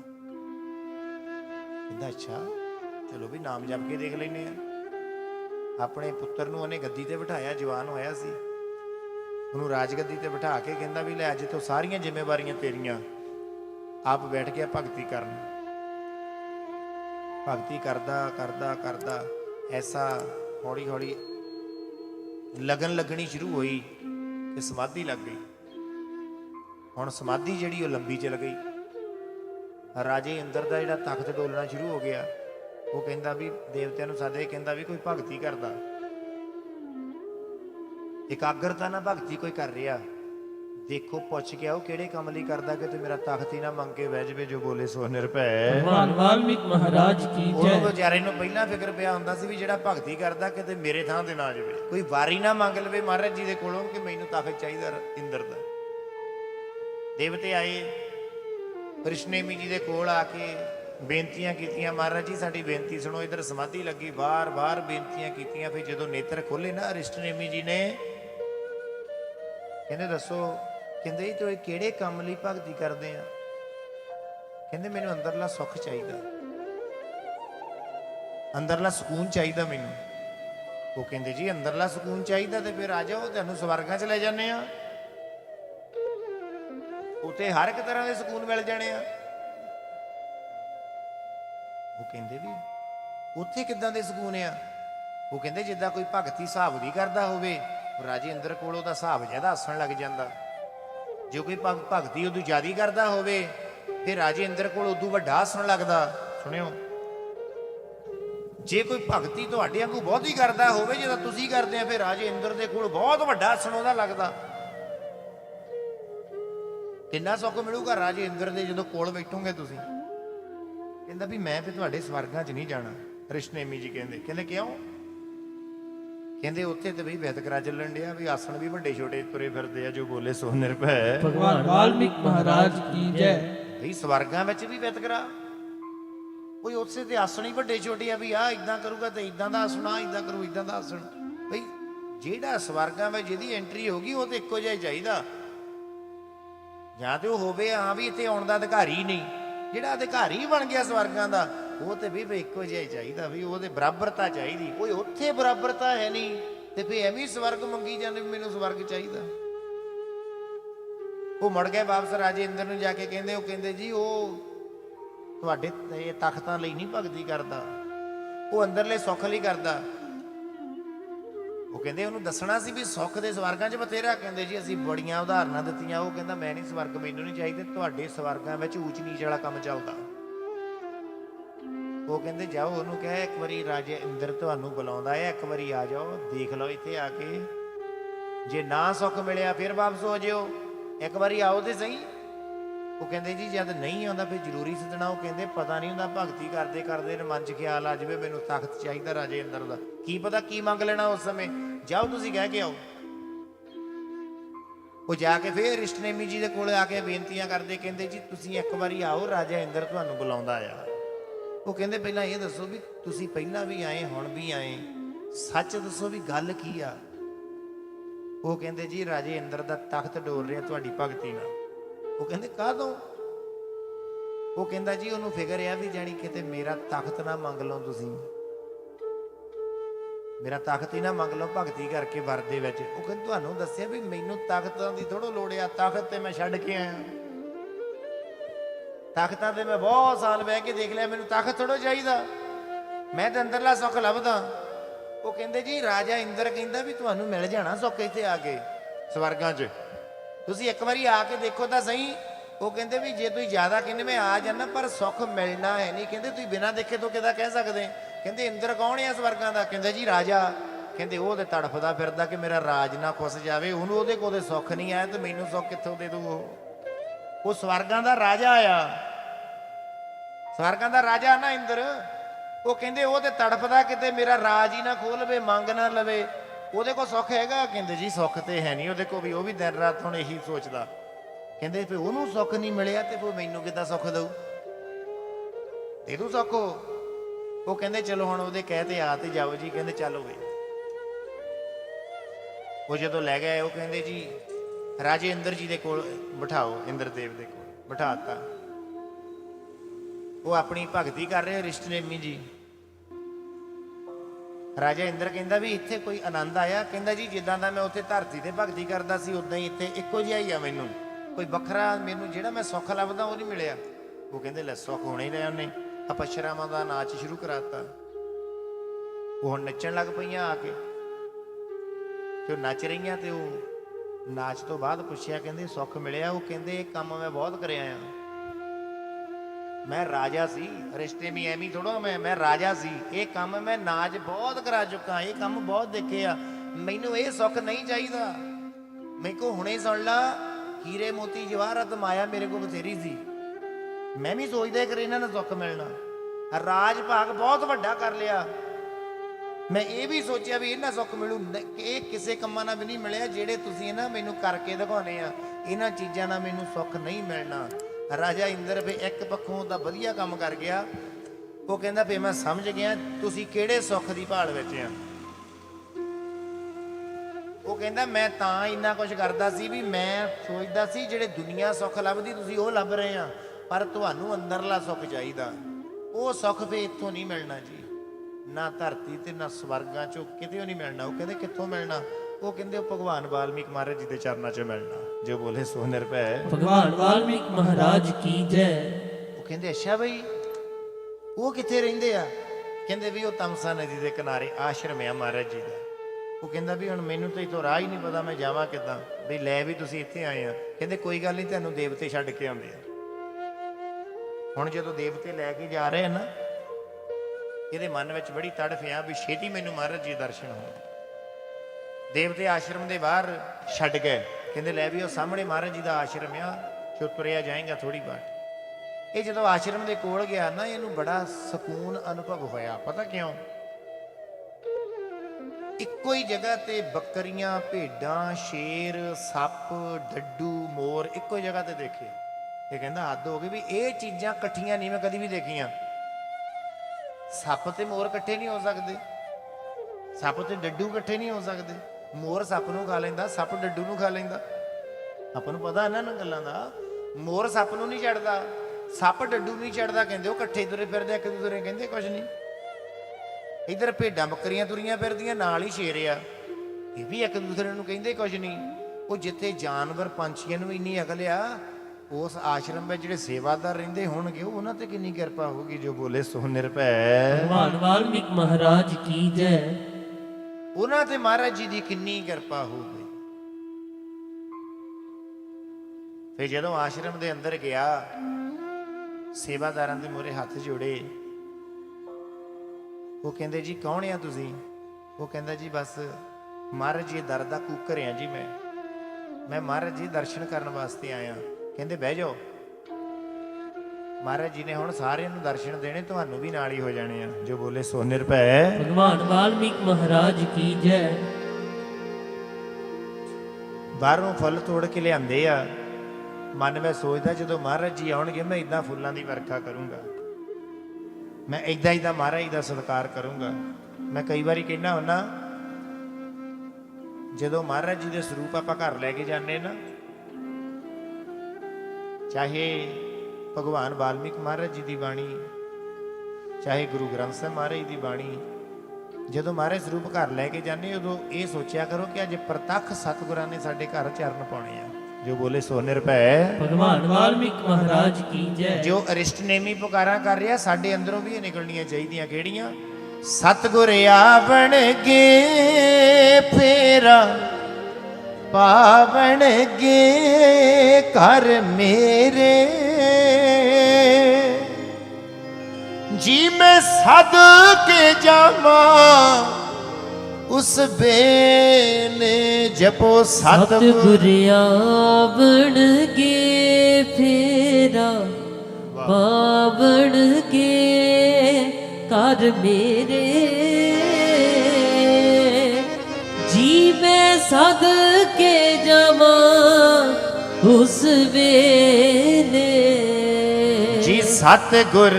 ਕਹਿੰਦਾ, ਅੱਛਾ, ਚਲੋ ਵੀ ਨਾਮ ਜਪ ਕੇ ਦੇਖ ਲੈਨੇ ਆ ਆਪਣੇ ਪੁੱਤਰ ਨੂੰ ਉਹਨੇ ਗੱਦੀ ਤੇ ਬਿਠਾਇਆ, ਜਵਾਨ ਹੋਇਆ ਸੀ। ਉਹਨੂੰ ਰਾਜਗੱਦੀ ਤੇ ਬਿਠਾ ਕੇ ਕਹਿੰਦਾ ਵੀ ਲੈ, ਅੱਜ ਤੋਂ ਸਾਰੀਆਂ ਜ਼ਿੰਮੇਵਾਰੀਆਂ ਤੇਰੀਆਂ। ਆਪ ਬੈਠ ਗਿਆ ਭਗਤੀ ਕਰਨ। ਭਗਤੀ ਕਰਦਾ ਕਰਦਾ ਕਰਦਾ, ਐਸਾ ਹੌਲੀ ਹੌਲੀ ਲਗਨ ਲੱਗਣੀ ਸ਼ੁਰੂ ਹੋਈ। ਕਿ ਸਮਾਧੀ ਲੱਗ ਗਈ। ਹੁਣ ਸਮਾਧੀ ਜਿਹੜੀ ਉਹ ਲੰਬੀ ਚੱਲ ਗਈ। ਰਾਜੇ ਇੰਦਰ ਦਾ ਜਿਹੜਾ ਤਖਤ ਡੋਲਣਾ ਸ਼ੁਰੂ ਹੋ ਗਿਆ, ਉਹ ਕਹਿੰਦਾ ਵੀ ਦੇਵਤਿਆਂ ਨੂੰ ਸਾਦੇ ਕਹਿੰਦਾ ਵੀ ਕੋਈ ਭਗਤੀ ਕਰਦਾ। ਇਕਾਗਰਤਾ ਨਾਲ ਭਗਤੀ ਕੋਈ ਕਰ ਰਿਹਾ। ਦੇਖੋ ਪੁੱਛ ਗਿਆ ਉਹ ਕਿਹੜੇ ਕੰਮ ਲਈ ਕਰਦਾ ਕਿ ਤੇ ਮੇਰਾ ਤਖਤ ਹੀ ਨਾ ਮੰਗ ਕੇ ਬਹਿ ਜਵੇ ਜੋ ਬੋਲੇ ਸੋ ਨਿਰਭੈ। ਭਗਵਾਨ ਵਾਲਮੀਕ ਮਹਾਰਾਜ ਕੀ ਜੈ। ਵਿਚਾਰੇ ਨੂੰ ਪਹਿਲਾਂ ਫਿਕਰ ਪਿਆ ਹੁੰਦਾ ਸੀ ਵੀ ਜਿਹੜਾ ਭਗਤੀ ਕਰਦਾ ਕਿਤੇ ਮੇਰੇ ਥਾਂ ਤੇ ਨਾ ਜਾਵੇ। ਕੋਈ ਵਾਰੀ ਨਾ ਮੰਗ ਲਵੇ ਮਹਾਰਾਜ ਜੀ ਦੇ ਕੋਲੋਂ ਕਿ ਮੈਨੂੰ ਤਖਤ ਚਾਹੀਦਾ ਇੰਦਰ ਦਾ। ਦੇਵਤੇ ਆਏ ਕ੍ਰਿਸ਼ਨੇਮੀ ਜੀ ਦੇ ਕੋਲ ਆ ਕੇ ਬੇਨਤੀਆਂ ਕੀਤੀਆਂ ਮਹਾਰਾਜ ਜੀ ਸਾਡੀ ਬੇਨਤੀ ਸੁਣੋ ਇਧਰ ਸਮਾਧੀ ਲੱਗੀ ਬਾਰ-ਬਾਰ ਬੇਨਤੀਆਂ ਕੀਤੀਆਂ ਫਿਰ ਜਦੋਂ ਨੇਤਰ ਖੋਲੇ ਨਾ ਰਿਸ਼ਟਨੇਮੀ ਜੀ ਨੇ ਕਹਿੰਦੇ ਦੱਸੋ ਕਹਿੰਦੇ ਜੀ, ਤੂੰ ਇਹ ਕਿਹੜੇ ਕੰਮ ਲਈ ਭਗਤੀ ਕਰਦੇ ਆ? ਕਹਿੰਦੇ, ਮੈਨੂੰ ਅੰਦਰਲਾ ਸੁੱਖ ਚਾਹੀਦਾ। ਅੰਦਰਲਾ ਸਕੂਨ ਚਾਹੀਦਾ ਮੈਨੂੰ। ਉਹ ਕਹਿੰਦੇ, ਜੀ, ਅੰਦਰਲਾ ਸਕੂਨ ਚਾਹੀਦਾ ਤੇ ਫਿਰ ਆ ਜਾਓ, ਤੁਹਾਨੂੰ ਸਵਰਗਾਂ 'ਚ ਲੈ ਜਾਂਦੇ ਆ। ਉਤੇ ਹਰ ਇੱਕ ਤਰ੍ਹਾਂ ਦੇ ਸਕੂਨ ਮਿਲ ਜਾਣੇ ਆ। ਉਹ ਕਹਿੰਦੇ ਵੀ, ਉੱਥੇ ਕਿੱਦਾਂ ਦੇ ਸਕੂਨ ਆ? ਉਹ ਕਹਿੰਦੇ, ਜਿੱਦਾਂ ਕੋਈ ਭਗਤੀ ਹਿਸਾਬ ਦੀ ਕਰਦਾ ਹੋਵੇ ਰਾਜੇ ਅੰਦਰ ਕੋਲ ਉਹਦਾ ਹਿਸਾਬ ਜ਼ਿਆਦਾ ਹੱਸਣ ਲੱਗ ਜਾਂਦਾ। ਜੇ ਕੋਈ ਭਗ- ਭਗਤੀ ਉਦੋਂ ਜ਼ਿਆਦੀ ਕਰਦਾ ਹੋਵੇ, ਫਿਰ ਰਾਜੇ ਇੰਦਰ ਕੋਲ ਉਦੋਂ ਵੱਡਾ ਆਸਣ ਲੱਗਦਾ। ਸੁਣਿਓ। ਜੇ ਕੋਈ ਭਗਤੀ ਤੁਹਾਡੇ ਵਾਂਗੂ ਬਹੁਤੀ ਕਰਦਾ ਹੋਵੇ ਜਿਹਦਾ ਤੁਸੀਂ ਕਰਦੇ ਆ, ਫਿਰ ਰਾਜੇ ਇੰਦਰ ਦੇ ਕੋਲ ਬਹੁਤ ਵੱਡਾ ਆਸਣ ਉਹਦਾ ਲੱਗਦਾ। ਕਿੰਨਾ ਸੁੱਖ ਮਿਲੂਗਾ ਰਾਜੇ ਇੰਦਰ ਦੇ ਜਦੋਂ ਕੋਲ ਬੈਠੋਗੇ ਤੁਸੀਂ? ਕਹਿੰਦਾ ਵੀ ਮੈਂ ਵੀ ਤੁਹਾਡੇ ਸਵਰਗਾਂ 'ਚ ਨਹੀਂ ਜਾਣਾ, ਰਿਸ਼ਨੇਮੀ ਜੀ ਕਹਿੰਦੇ। ਕਹਿੰਦੇ ਕਿਉਂ? ਕਹਿੰਦੇ ਉੱਥੇ ਤੇ ਬਈ ਵੈਦਕਰਾ ਚੱਲਣ ਡਿਆ ਵੀ ਆਸਣ ਵੀ ਵੱਡੇ ਛੋਟੇ ਤੁਰੇ ਫਿਰਦੇ ਆ ਜੋ ਬੋਲੇ ਸੋ ਨਿਰਭੈ। ਭਗਵਾਨ ਵਾਲਮੀਕ ਮਹਾਰਾਜ ਕੀ ਜੈ। ਬਈ ਸਵਰਗਾਂ ਵਿੱਚ ਵੀ ਵੈਤਕਰਾ ਕੋਈ ਉਸੇ ਤੇ ਆਸਣ ਹੀ ਵੱਡੇ ਛੋਟੇ ਆ ਵੀ ਆ ਇਦਾਂ ਕਰੂਗਾ ਤੇ ਇਦਾਂ ਦਾ ਆਸਣ ਆ ਇਦਾਂ ਕਰੂ ਇਦਾਂ ਦਾ ਆਸਣ। ਬਈ ਜਿਹੜਾ ਸਵਰਗਾਂ ਵਿੱਚ ਜਿਹਦੀ ਐਂਟਰੀ ਹੋਗੀ ਉਹ ਤੇ ਇੱਕੋ ਜਿਹਾ ਹੀ ਚਾਹੀਦਾ। ਜਾਂ ਤੇ ਉਹ ਹੋਵੇ ਹਾਂ ਵੀ ਇੱਥੇ ਆਉਣ ਦਾ ਅਧਿਕਾਰੀ ਨਹੀਂ। ਜਿਹੜਾ ਅਧਿਕਾਰੀ ਬਣ ਗਿਆ ਸਵਰਗਾਂ ਦਾ ਉਹ ਤੇ ਵੀ ਬਈ ਇੱਕੋ ਜਿਹਾ ਹੀ ਚਾਹੀਦਾ ਵੀ ਉਹਦੇ ਬਰਾਬਰਤਾ ਚਾਹੀਦੀ। ਕੋਈ ਉੱਥੇ ਬਰਾਬਰਤਾ ਹੈ ਨਹੀਂ ਤੇ ਫੇ ਐਵੇਂ ਸਵਰਗ ਮੰਗੀ ਜਾਂਦੇ ਵੀ ਮੈਨੂੰ ਸਵਰਗ ਚਾਹੀਦਾ। ਉਹ ਮੜ ਗਏ ਵਾਪਸ ਰਾਜੇ ਇੰਦਰ ਨੂੰ ਜਾ ਕੇ ਕਹਿੰਦੇ, ਉਹ ਕਹਿੰਦੇ ਜੀ ਉਹ ਤੁਹਾਡੇ ਇਹ ਤਖਤਾਂ ਲਈ ਨਹੀਂ ਭਗਤੀ ਕਰਦਾ। ਉਹ ਅੰਦਰਲੇ ਸੁੱਖ ਲਈ ਕਰਦਾ। ਉਹ ਕਹਿੰਦੇ ਉਹਨੂੰ ਦੱਸਣਾ ਸੀ ਵੀ ਸੁੱਖ ਦੇ ਸਵਰਗਾਂ 'ਚ ਬਥੇਰਾ, ਕਹਿੰਦੇ ਜੀ ਅਸੀਂ ਬੜੀਆਂ ਉਦਾਹਰਨਾਂ ਦਿੱਤੀਆਂ। ਉਹ ਕਹਿੰਦਾ ਮੈਂ ਨਹੀਂ ਸਵਰਗ ਮੈਨੂੰ ਨਹੀਂ ਚਾਹੀਦੇ, ਤੁਹਾਡੇ ਸਵਰਗਾਂ ਵਿੱਚ ਊਚ ਨੀਚ ਵਾਲਾ ਕੰਮ ਚੱਲਦਾ। ਉਹ ਕਹਿੰਦੇ ਜਾਓ, ਉਹਨੂੰ ਕਹੇ, ਇੱਕ ਵਾਰੀ ਰਾਜੇ ਇੰਦਰ ਤੁਹਾਨੂੰ ਬੁਲਾਉਂਦਾ ਹੈ, ਇੱਕ ਵਾਰੀ ਆ ਜਾਓ, ਦੇਖ ਲਓ ਇੱਥੇ ਆ ਕੇ। ਜੇ ਨਾ ਸੁੱਖ ਮਿਲਿਆ, ਫਿਰ ਵਾਪਸ ਹੋ ਜਿਓ। ਇੱਕ ਵਾਰੀ ਆਓ ਤੇ ਸਹੀ। ਉਹ ਕਹਿੰਦੇ ਜੀ, ਜਦ ਨਹੀਂ ਆਉਂਦਾ, ਫਿਰ ਜ਼ਰੂਰੀ ਸੱਦਣਾ ਉਹ ਕਹਿੰਦੇ, ਪਤਾ ਨਹੀਂ ਹੁੰਦਾ, ਭਗਤੀ ਕਰਦੇ ਕਰਦੇ ਨੇ ਮਨ 'ਚ ਖਿਆਲ ਆ ਜਾਵੇ, ਮੈਨੂੰ ਤਖਤ ਚਾਹੀਦਾ ਰਾਜੇ ਇੰਦਰ ਦਾ। ਕੀ ਪਤਾ ਕੀ ਮੰਗ ਲੈਣਾ ਉਸ ਸਮੇਂ। ਜਾਓ ਤੁਸੀਂ ਕਹਿ ਕੇ ਆਓ। ਉਹ ਜਾ ਕੇ ਫਿਰ ਰਿਸ਼ਟਨੇਮੀ ਜੀ ਦੇ ਕੋਲ ਆ ਕੇ ਬੇਨਤੀਆਂ ਕਰਦੇ, ਕਹਿੰਦੇ ਜੀ, ਤੁਸੀਂ ਇੱਕ ਵਾਰੀ ਆਓ, ਰਾਜਾ ਇੰਦਰ ਤੁਹਾਨੂੰ ਬੁਲਾਉਂਦਾ ਆ। ਉਹ ਕਹਿੰਦੇ ਪਹਿਲਾਂ ਇਹ ਦੱਸੋ ਵੀ ਤੁਸੀਂ ਪਹਿਲਾਂ ਵੀ ਆਏ, ਹੁਣ ਵੀ ਆਏ। ਸੱਚ ਦੱਸੋ ਵੀ ਗੱਲ ਕੀ ਆ? ਉਹ ਕਹਿੰਦੇ, ਜੀ ਰਾਜੇ ਇੰਦਰ ਦਾ ਤਖਤ ਡੋਲ ਰਿਹਾ ਤੁਹਾਡੀ ਭਗਤੀ ਨਾਲ। ਉਹ ਕਹਿੰਦੇ ਕਾਹਦੋਂ ਉਹ ਕਹਿੰਦਾ, ਜੀ ਉਹਨੂੰ ਫਿਕਰ ਆ ਵੀ ਜਾਣੀ ਕਿਤੇ ਮੇਰਾ ਤਖਤ ਨਾ ਮੰਗ ਲਓ ਤੁਸੀਂ। ਮੇਰਾ ਤਖਤ ਹੀ ਨਾ ਮੰਗ ਲਓ ਭਗਤੀ ਕਰਕੇ ਵਰ ਦੇ ਵਿੱਚ। ਉਹ ਕਹਿੰਦੇ, ਤੁਹਾਨੂੰ ਦੱਸਿਆ ਵੀ ਮੈਨੂੰ ਤਖਤਾਂ ਦੀ ਥੋੜੋ ਲੋੜ ਆ। ਤਖਤ ਤੇ ਮੈਂ ਛੱਡ ਕੇ ਆਇਆ। ਤਖਤਾਂ ਤੇ ਮੈਂ ਬਹੁਤ ਸਾਲ ਬਹਿ ਕੇ ਦੇਖ ਲਿਆ, ਮੈਨੂੰ ਤਖਤ ਥੋੜੋ ਚਾਹੀਦਾ। ਮੈਂ ਤਾਂ ਅੰਦਰਲਾ ਸੁੱਖ ਲੱਭਦਾ। ਉਹ ਕਹਿੰਦੇ ਜੀ, ਰਾਜਾ ਇੰਦਰ ਕਹਿੰਦਾ ਵੀ ਤੁਹਾਨੂੰ ਮਿਲ ਜਾਣਾ ਸੁੱਖ ਇੱਥੇ ਆ ਕੇ ਸਵਰਗਾਂ 'ਚ। ਤੁਸੀਂ ਇੱਕ ਵਾਰੀ ਆ ਕੇ ਦੇਖੋ ਤਾਂ ਸਹੀ। ਉਹ ਕਹਿੰਦੇ ਵੀ ਜੇ ਤੁਸੀਂ ਜ਼ਿਆਦਾ ਕਹਿੰਦੇ ਮੈਂ ਆ ਜਾਣਾ ਪਰ ਸੁੱਖ ਮਿਲਣਾ ਹੈ ਨਹੀਂ। ਕਹਿੰਦੇ ਤੁਸੀਂ ਬਿਨਾਂ ਦੇਖੇ ਤੋਂ ਕਿਦਾਂ ਕਹਿ ਸਕਦੇ? ਕਹਿੰਦੇ ਇੰਦਰ ਕੌਣ ਹੈ ਸਵਰਗਾਂ ਦਾ? ਕਹਿੰਦੇ ਜੀ ਰਾਜਾ। ਕਹਿੰਦੇ ਉਹ ਤੇ ਤੜਫਦਾ ਫਿਰਦਾ ਕਿ ਮੇਰਾ ਰਾਜ ਨਾ ਖੁੱਸ ਜਾਵੇ। ਉਹਨੂੰ ਉਹਦੇ ਕੋਲ ਸੁੱਖ ਨਹੀਂ ਆਇਆ ਤੇ ਮੈਨੂੰ ਸੁੱਖ ਕਿੱਥੋਂ ਦੇ ਦੂ ਉਹ? ਉਹ ਸਵਰਗਾਂ ਦਾ ਰਾਜਾ ਆ। ਸਵਰਗਾਂ ਦਾ ਰਾਜਾ ਨਾ ਇੰਦਰ, ਉਹ ਕਹਿੰਦੇ ਉਹ ਤੇ ਤੜਫਦਾ ਕਿਤੇ ਮੇਰਾ ਰਾਜ ਹੀ ਨਾ ਖੋਲਵੇ ਮੰਗ ਨਾ ਲਵੇ। ਉਹਦੇ ਕੋਲ ਸੁੱਖ ਹੈਗਾ? ਕਹਿੰਦੇ ਜੀ ਸੁੱਖ ਤੇ ਹੈ ਨਹੀਂ। ਉਹਦੇ ਕੋਲ ਵੀ ਉਹ ਵੀ ਦਿਨ ਰਾਤ ਹੁਣ ਇਹੀ ਸੋਚਦਾ। ਕਹਿੰਦੇ ਫੇ ਉਹਨੂੰ ਸੁੱਖ ਨਹੀਂ ਮਿਲਿਆ ਤੇ ਫੇ ਮੈਨੂੰ ਕਿੱਦਾਂ ਸੁੱਖ ਦਊ? ਦੇ ਦੂ ਸੁੱਖ ਉਹ ਉਹ ਕਹਿੰਦੇ ਚਲੋ ਹੁਣ ਉਹਦੇ ਕਹਿ ਤੇ ਆ ਤੇ ਜਾਓ ਜੀ। ਕਹਿੰਦੇ ਚੱਲੋ ਵੇ ਉਹ ਜਦੋਂ ਲੈ ਗਏ, ਉਹ ਕਹਿੰਦੇ ਜੀ ਰਾਜੇ ਇੰਦਰ ਜੀ ਦੇ ਕੋਲ, ਬਿਠਾਓ, ਇੰਦਰ ਦੇਵ ਦੇ ਕੋਲ, ਬਿਠਾਤਾ। ਉਹ ਆਪਣੀ ਭਗਤੀ ਕਰ ਰਹੇ, ਰਿਸ਼ਤਨੇਮੀ ਜੀ। ਰਾਜਾ ਇੰਦਰ ਕਹਿੰਦਾ ਵੀ ਇੱਥੇ ਕੋਈ ਆਨੰਦ ਆਇਆ? ਕਹਿੰਦਾ ਜੀ, ਜਿੱਦਾਂ ਦਾ ਮੈਂ ਉੱਥੇ ਧਰਤੀ ਤੇ ਭਗਤੀ ਕਰਦਾ ਸੀ ਉਦਾਂ ਹੀ ਇੱਥੇ ਇੱਕੋ ਜਿਹਾ ਹੀ ਆ ਮੈਨੂੰ। ਕੋਈ ਵੱਖਰਾ ਮੈਨੂੰ ਜਿਹੜਾ ਮੈਂ ਸੁੱਖ ਲੱਭਦਾ, ਉਹ ਨਹੀਂ ਮਿਲਿਆ। ਉਹ ਕਹਿੰਦੇ, ਲੈ, ਸੁੱਖ ਹੋਣਾ ਹੀ ਰਿਹਾ ਉਹਨੇ ਅਪਸ਼ਰਾਵਾਂ ਦਾ ਨਾਚ ਸ਼ੁਰੂ ਕਰਾਤਾ। ਉਹ ਹੁਣ ਨੱਚਣ ਲੱਗ ਪਈਆਂ ਆ ਕੇ। ਤੇ ਉਹ ਨੱਚ ਰਹੀਆਂ ਤੇ ਉਹ ਨਾਚ ਤੋਂ ਬਾਅਦ ਪੁੱਛਿਆ, ਕਹਿੰਦੇ, ਸੁੱਖ ਮਿਲਿਆ? ਉਹ ਕਹਿੰਦੇ, ਇਹ ਕੰਮ ਮੈਂ ਬਹੁਤ ਕਰਿਆ ਆ। ਮੈਂ ਰਾਜਾ ਸੀ, ਰਿਸ਼ਤੇ ਵੀ ਐਵੇਂ ਥੋੜਾ ਮੈਂ ਮੈਂ ਰਾਜਾ ਸੀ। ਇਹ ਕੰਮ ਮੈਂ ਨਾਚ ਬਹੁਤ ਕਰਾ ਚੁੱਕਾ, ਇਹ ਕੰਮ ਬਹੁਤ ਦੇਖਿਆ। ਮੈਨੂੰ ਇਹ ਸੁੱਖ ਨਹੀਂ ਚਾਹੀਦਾ। ਮੈਂ ਕੋ ਹੁਣੇ ਸੁਣ ਲਾ, ਹੀਰੇ ਮੋਤੀ ਜਵਾਹਰਤ ਮਾਇਆ ਮੇਰੇ ਕੋ ਬਥੇਰੀ ਸੀ। ਮੈਂ ਵੀ ਸੋਚਦਾ ਕਿ ਇਹਨਾਂ ਨੂੰ ਸੁੱਖ ਮਿਲਣਾ। ਰਾਜ ਭਾਗ ਬਹੁਤ ਵੱਡਾ ਕਰ ਲਿਆ। ਮੈਂ ਇਹ ਵੀ ਸੋਚਿਆ ਵੀ ਇਹਨਾਂ ਸੁੱਖ ਮਿਲੂ, ਨ- ਕਿ ਇਹ ਕਿਸੇ ਕੰਮਾਂ ਨਾਲ ਵੀ ਨਹੀਂ ਮਿਲਿਆ ਜਿਹੜੇ ਤੁਸੀਂ ਨਾ ਮੈਨੂੰ ਕਰਕੇ ਦਿਖਾਉਨੇ ਆ। ਇਹਨਾਂ ਚੀਜ਼ਾਂ ਨਾਲ ਮੈਨੂੰ ਸੁੱਖ ਨਹੀਂ ਮਿਲਣਾ। ਰਾਜਾ ਇੰਦਰ ਵੀ ਇੱਕ ਪੱਖੋਂ ਤਾਂ ਵਧੀਆ ਕੰਮ ਕਰ ਗਿਆ। ਉਹ ਕਹਿੰਦਾ ਵੀ ਮੈਂ ਸਮਝ ਗਿਆ ਤੁਸੀਂ ਕਿਹੜੇ ਸੁੱਖ ਦੀ ਭਾਲ ਵਿੱਚ ਆ। ਉਹ ਕਹਿੰਦਾ ਮੈਂ ਤਾਂ ਇੰਨਾ ਕੁਝ ਕਰਦਾ ਸੀ ਵੀ ਮੈਂ ਸੋਚਦਾ ਸੀ ਜਿਹੜੇ ਦੁਨੀਆ ਸੁੱਖ ਲੱਭਦੀ ਤੁਸੀਂ ਉਹ ਲੱਭ ਰਹੇ ਆ, ਪਰ ਤੁਹਾਨੂੰ ਅੰਦਰਲਾ ਸੁੱਖ ਚਾਹੀਦਾ। ਉਹ ਸੁੱਖ ਫੇ ਇੱਥੋਂ ਨਹੀਂ ਮਿਲਣਾ ਜੀ। ਨਾ ਧਰਤੀ ਤੇ ਨਾ ਸਵਰਗਾਂ ਚੋਂ ਕਿਤੇ ਨਹੀਂ ਮਿਲਣਾ। ਉਹ ਕਹਿੰਦੇ ਕਿੱਥੋਂ ਮਿਲਣਾ? ਉਹ ਕਹਿੰਦੇ ਉਹ ਭਗਵਾਨ ਵਾਲਮੀਕ ਮਹਾਰਾਜ ਜੀ ਦੇ ਚਰਨਾਂ 'ਚ ਮਿਲਣਾ। ਜੋ ਬੋਲੇ ਸੋ ਨਿਰਭੈ ਭਗਵਾਨ ਵਾਲਮੀਕ ਮਹਾਰਾਜ ਕੀ ਜੈ। ਉਹ ਕਹਿੰਦੇ ਅੱਛਾ ਬਈ ਉਹ ਕਿੱਥੇ ਰਹਿੰਦੇ ਆ? ਕਹਿੰਦੇ ਵੀ ਉਹ ਤਮਸਾ ਨਦੀ ਦੇ ਕਿਨਾਰੇ ਆਸ਼ਰਮ ਆ ਮਹਾਰਾਜ ਜੀ ਦਾ। ਉਹ ਕਹਿੰਦਾ ਵੀ ਹੁਣ ਮੈਨੂੰ ਤਾਂ ਇਥੋਂ ਰਾਹ ਹੀ ਨਹੀਂ ਪਤਾ ਮੈਂ ਜਾਵਾਂ ਕਿੱਦਾਂ। ਵੀ ਲੈ ਵੀ ਤੁਸੀਂ ਇੱਥੇ ਆਏ ਆ। ਕਹਿੰਦੇ ਕੋਈ ਗੱਲ ਨਹੀਂ ਤੁਹਾਨੂੰ ਦੇਵਤੇ ਛੱਡ ਕੇ ਆਉਂਦੇ ਆ। ਹੁਣ ਜਦੋਂ ਦੇਵਤੇ ਲੈ ਕੇ ਜਾ ਰਹੇ ਆ ਨਾ ਇਹਦੇ ਮਨ ਵਿੱਚ ਬੜੀ ਤੜਫ ਆ ਵੀ ਛੇਤੀ ਮੈਨੂੰ ਮਹਾਰਾਜ ਜੀ ਦੇ ਦਰਸ਼ਨ ਹੋਣ। ਦੇਵਤੇ ਆਸ਼ਰਮ ਦੇ ਬਾਹਰ ਛੱਡ ਗਏ। ਕਹਿੰਦੇ, ਲੈ ਵੀ ਉਹ ਸਾਹਮਣੇ ਮਹਾਰਾਜ ਜੀ ਦਾ ਆਸ਼ਰਮ ਆ, ਜੋ ਤੁਰਿਆ ਜਾਏਗਾ ਥੋੜੀ ਬਾਟ ਇਹ ਜਦੋਂ ਆਸ਼ਰਮ ਦੇ ਕੋਲ ਗਿਆ ਨਾ, ਇਹਨੂੰ ਬੜਾ ਸਕੂਨ ਅਨੁਭਵ ਹੋਇਆ। ਪਤਾ ਕਿਉਂ? ਇੱਕੋ ਹੀ ਜਗ੍ਹਾ ਤੇ ਬੱਕਰੀਆਂ, ਭੇਡਾਂ, ਸ਼ੇਰ, ਸੱਪ, ਡੱਡੂ, ਮੋਰ ਇੱਕੋ ਹੀ ਜਗ੍ਹਾ ਤੇ ਦੇਖੇ। ਇਹ ਕਹਿੰਦਾ, ਹੱਦ ਹੋ ਗਈ ਵੀ ਇਹ ਚੀਜ਼ਾਂ ਇਕੱਠੀਆਂ ਨਹੀਂ ਮੈਂ ਕਦੀ ਵੀ ਦੇਖੀਆਂ। ਸੱਪ ਤੇ ਮੋਰ ਇਕੱਠੇ ਨਹੀਂ ਹੋ ਸਕਦੇ। ਸੱਪ ਤੇ ਡੱਡੂ ਇਕੱਠੇ ਨਹੀਂ ਹੋ ਸਕਦੇ। ਮੋਰ ਸੱਪ ਨੂੰ ਖਾ ਲੈਂਦਾ ਸੱਪ ਡੱਡੂ ਨੂੰ ਖਾ ਲੈਂਦਾ। ਆਪਾਂ ਨੂੰ ਪਤਾ ਇਹਨਾਂ ਗੱਲਾਂ ਦਾ। ਮੋਰ ਸੱਪ ਨੂੰ ਨਹੀਂ ਛੱਡਦਾ ਸੱਪ ਡੱਡੂ ਨਹੀਂ ਛੱਡਦਾ ਕਹਿੰਦੇ ਉਹ ਇਕੱਠੇ ਤੁਰੇ ਫਿਰਦੇ ਆ, ਇੱਕ ਦੂਸਰੇ ਕਹਿੰਦੇ ਕੁਝ ਨਹੀਂ। ਇਧਰ ਭੇਡਾਂ ਬੱਕਰੀਆਂ ਤੁਰੀਆਂ ਫਿਰਦੀਆਂ ਨਾਲ ਹੀ ਸ਼ੇਰ ਆ। ਇਹ ਵੀ ਇੱਕ ਦੂਸਰੇ ਨੂੰ ਕਹਿੰਦੇ ਕੁਝ ਨਹੀਂ। ਉਹ ਜਿੱਥੇ ਜਾਨਵਰ ਪੰਛੀਆਂ ਨੂੰ ਇੰਨੀ ਅਕਲ ਆ ਉਸ ਆਸ਼ਰਮ ਵਿੱਚ ਜਿਹੜੇ ਸੇਵਾਦਾਰ ਰਹਿੰਦੇ ਹੋਣਗੇ ਉਹ ਉਹਨਾਂ ਤੇ ਕਿੰਨੀ ਕਿਰਪਾ ਹੋਊਗੀ ਜੋ ਬੋਲੇ ਸੋ ਨਿਰਭੈ। ਭਗਵਾਨ ਵਾਲਮੀਕ ਮਹਾਰਾਜ ਕੀ ਜੈ। ਉਹਨਾਂ ਤੇ ਮਹਾਰਾਜ ਜੀ ਦੀ ਕਿੰਨੀ ਕਿਰਪਾ ਹੋਊਗੀ। ਫਿਰ ਜਦੋਂ ਆਸ਼ਰਮ ਦੇ ਅੰਦਰ ਗਿਆ ਸੇਵਾਦਾਰਾਂ ਦੇ ਮੂਹਰੇ ਹੱਥ ਜੋੜੇ ਉਹ ਕਹਿੰਦੇ ਜੀ ਕੌਣ ਆ ਤੁਸੀਂ? ਉਹ ਕਹਿੰਦਾ ਜੀ ਬਸ ਮਹਾਰਾਜ ਜੀ ਦਰ ਦਾ ਕੂਕਰ ਆ ਜੀ ਮੈਂ। ਮੈਂ ਮਹਾਰਾਜ ਜੀ ਦਰਸ਼ਨ ਕਰਨ ਵਾਸਤੇ ਆਇਆ। ਕਹਿੰਦੇ ਬਹਿ ਜਾਓ। ਮਹਾਰਾਜ ਜੀ ਨੇ ਹੁਣ ਸਾਰਿਆਂ ਨੂੰ ਦਰਸ਼ਨ ਦੇਣੇ ਤੁਹਾਨੂੰ ਵੀ ਨਾਲ ਹੀ ਹੋ ਜਾਣੇ ਆ। ਜੋ ਬੋਲੇ ਸੋ ਨਿਰਭੈ ਭਗਵਾਨ ਵਾਲਮੀਕ ਮਹਾਰਾਜ ਕੀ ਜੈ। ਬਾਹਰੋਂ ਫੁੱਲ ਤੋੜ ਕੇ ਲਿਆਂਦੇ ਆ। ਮਨ ਵਿੱਚ ਸੋਚਦਾ ਜਦੋਂ ਮਹਾਰਾਜ ਜੀ ਆਉਣਗੇ ਮੈਂ ਇਦਾਂ ਫੁੱਲਾਂ ਦੀ ਵਰਖਾ ਕਰੂੰਗਾ। ਮੈਂ ਇਦਾਂ ਇਦਾਂ ਮਹਾਰਾਜ ਜੀ ਦਾ ਸਤਿਕਾਰ ਕਰੂੰਗਾ। ਮੈਂ ਕਈ ਵਾਰੀ ਕਹਿੰਦਾ ਹੁੰਨਾ ਜਦੋਂ ਮਹਾਰਾਜ ਜੀ ਦੇ ਸਰੂਪ ਆਪਾਂ ਘਰ ਲੈ ਕੇ ਜਾਂਦੇ ਨਾ ਚਾਹੇ ਭਗਵਾਨ ਵਾਲਮੀਕ ਮਹਾਰਾਜ ਜੀ ਦੀ ਬਾਣੀ ਚਾਹੇ ਗੁਰੂ ਗ੍ਰੰਥ ਸਾਹਿਬ ਮਹਾਰਾਜ ਦੀ ਬਾਣੀ ਜਦੋਂ ਮਹਾਰਾਜ ਸਰੂਪ ਘਰ ਲੈ ਕੇ ਜਾਂਦੇ ਉਦੋਂ ਇਹ ਸੋਚਿਆ ਕਰੋ ਕਿ ਅੱਜ ਪ੍ਰਤੱਖ ਸਤਿਗੁਰਾਂ ਨੇ ਸਾਡੇ ਘਰ ਚਰਨ ਪਾਉਣੇ ਆ। ਜੋ ਬੋਲੇ ਸੋ ਨਿਰਭੈ। ਭਗਵਾਨ ਵਾਲਮੀਕ ਮਹਾਰਾਜ ਕੀ ਜੈ। ਜੋ ਅਰਿਸ਼ਟ ਨੇਮੀ ਪੁਕਾਰਾਂ ਕਰ ਰਿਹਾ ਸਾਡੇ ਅੰਦਰੋਂ ਵੀ ਇਹ ਨਿਕਲਣੀਆਂ ਚਾਹੀਦੀਆਂ। ਕਿਹੜੀਆਂ? ਸਤਿਗੁਰ ਆਵਣਗੇ ਫੇਰਾ। ਪਾਵਣ ਗੇ ਘਰ ਮੇਰੇ। ਜੀ ਮੈਂ ਸਦ ਕੇ ਜਾਵਾਂ, ਉਸ ਵੇਲੇ ਜਪੋ ਸਤਿਗੁਰ। ਸਤਿਗੁਰ ਆਵਣਗੇ ਫੇਰਾ, ਪਾਵਣ ਗੇ ਕਰ ਮੇਰੇ। ਮੈਂ ਸਦ ਕੇ ਜਾਵਾਂ ਉਸ ਵੇਲੇ। ਜੀ ਸਤਿਗੁਰ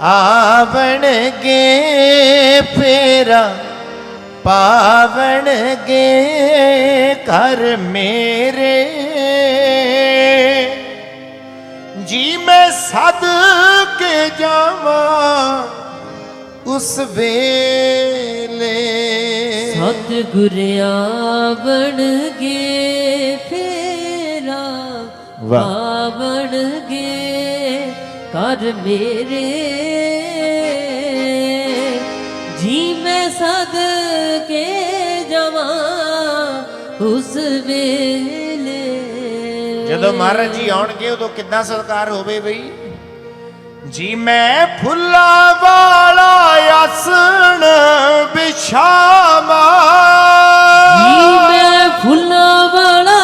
ਆਵਣਗੇ ਫੇਰਾ, ਪਾਵਣਗੇ ਘਰ ਮੇਰੇ। ਜੀ ਮੈਂ ਸਦ ਕੇ ਜਾਵਾਂ ਉਸ ਵੇਲੇ। ਸਤਿਗੁਰ ਆਵਣਗੇ ਫੇਰਾ। ਆਵਣਗੇ ਕਰ ਮੇਰੇ। ਜੀ ਮੈਂ ਸਦ ਕੇ ਜਵਾਂ ਉਸ ਵੇਲੇ। ਜਦੋਂ ਮਹਾਰਾਜ ਜੀ ਆਉਣਗੇ ਉਦੋਂ ਕਿੱਦਾਂ ਸਤਕਾਰ ਹੋਵੇ ਬਈ? ਜੀ ਮੈਂ ਫੁੱਲਾਂ ਵਾਲਾ ਆਸਣ ਵਿਛਾਵਾਂ। ਜੀ ਮੈਂ ਫੁੱਲਾਂ ਵਾਲਾ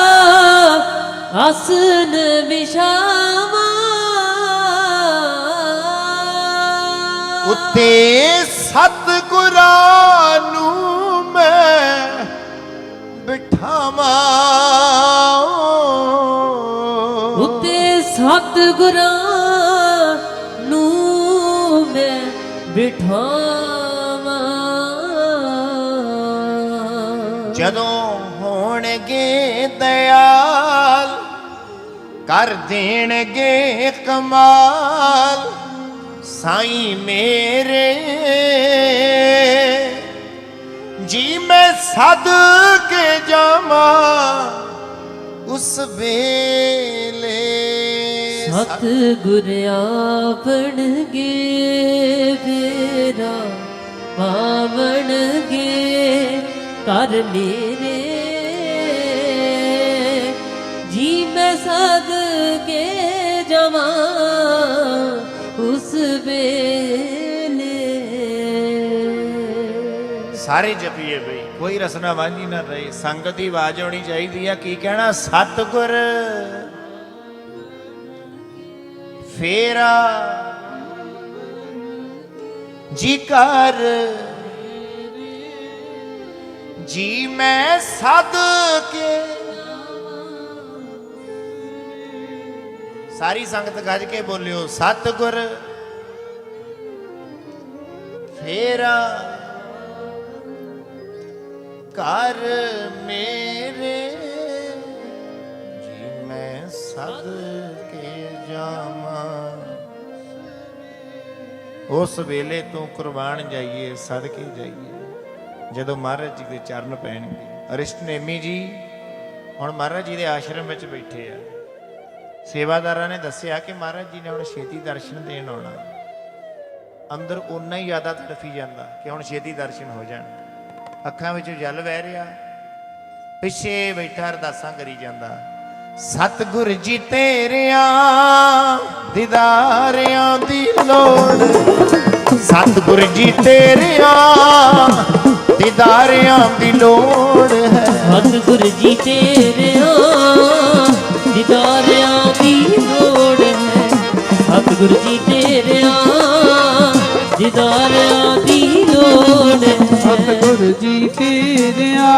ਆਸਨ ਵਿਛਾਵਾਂ। ਉੱਤੇ ਸਤਿਗੁਰਾਂ ਨੂੰ ਮੈਂ ਬਿਠਾਵਾਂ। ਉੱਤੇ ਸਤਿਗੁਰਾਂ ਨੂੰ ਬਿਠਾਵਾਂ ਜਦੋਂ ਹੋਣਗੇ ਦਇਆਲ, ਕਰ ਦੇਣਗੇ ਕਮਾਲ, ਸਾਈਂ ਮੇਰੇ। ਜੀ ਮੈਂ ਸਦ ਕੇ ਜਾਵਾਂ ਉਸ ਵੇਲੇ। ਸਤਿਗੁਰ ਆਪਣਗੇ ਫੇਰਾ ਪਾਵਣਗੇ ਕਰ ਮੇਰੇ। ਜੀ ਮੈਂ ਸਦ ਕੇ ਜਵਾਂ ਉਸ ਵੇਲੇ। ਸਾਰੇ ਜਪੀਏ ਬਈ, ਕੋਈ ਰਸਨਾ ਵਾਂਝੀ ਨਾ ਰਹੇ, ਸੰਗਤ ਦੀ ਆਵਾਜ਼ ਆਉਣੀ ਚਾਹੀਦੀ ਆ, ਕੀ ਕਹਿਣਾ? ਸਤਿਗੁਰ। ਫੇਰਾ ਜੀ ਕਰ ਜੀ ਮੈਂ ਸਦ ਕੇ। ਸਾਰੀ ਸੰਗਤ ਗੱਜ ਕੇ ਬੋਲਿਓ, ਸਤਿਗੁਰ ਫੇਰਾ ਘਰ ਮੇਰੇ। ਜੀ ਮੈਂ ਸਦ ਕੇ ਜਾਵਾਂ। ਉਸ ਵੇਲੇ ਤੋਂ ਕੁਰਬਾਨ ਜਾਈਏ, ਸਦਕੇ ਜਾਈਏ। ਜਦੋਂ ਮਹਾਰਾਜ ਜੀ ਦੇ ਚਰਨ ਪੈਣਗੇ। ਅਰਿਸ਼ਟ ਨੇਮੀ ਜੀ, ਹੁਣ ਮਹਾਰਾਜ ਜੀ ਦੇ ਆਸ਼ਰਮ ਵਿੱਚ ਬੈਠੇ ਆ। ਸੇਵਾਦਾਰਾਂ ਨੇ ਦੱਸਿਆ ਕਿ ਮਹਾਰਾਜ ਜੀ ਨੇ ਹੁਣ ਛੇਤੀ ਦਰਸ਼ਨ ਦੇਣ ਆਉਣਾ। ਅੰਦਰ ਉਨਾ ਹੀ ਜ਼ਿਆਦਾ ਤੜਫੀ ਜਾਂਦਾ ਕਿ ਹੁਣ ਛੇਤੀ ਦਰਸ਼ਨ ਹੋ ਜਾਣ। ਅੱਖਾਂ ਵਿੱਚੋਂ ਜਲ ਵਹਿ ਰਿਹਾ। ਪਿੱਛੇ ਬੈਠਾ ਅਰਦਾਸਾਂ ਕਰੀ ਜਾਂਦਾ। ਸਤਿਗੁਰ ਜੀ ਤੇਰਿਆਂ ਦੀਦਾਰਿਆਂ ਦੀ ਲੋੜ। ਸਤਿਗੁਰ ਜੀ ਤੇਰਿਆਂ ਦੀਦਾਰਿਆਂ ਦੀ ਲੋੜ ਹੈ। ਸਤਿਗੁਰ ਜੀ ਤੇਰਿਆਂ ਦੀਦਾਰਿਆਂ ਦੀ ਲੋੜ ਹੈ। ਸਤਿਗੁਰ ਜੀ ਤੇਰਿਆਂ ਦੀਦਾਰਿਆਂ ਦੀ ਲੋੜ ਹੈ। ਸਤਿਗੁਰ ਜੀ ਤੇਰਿਆਂ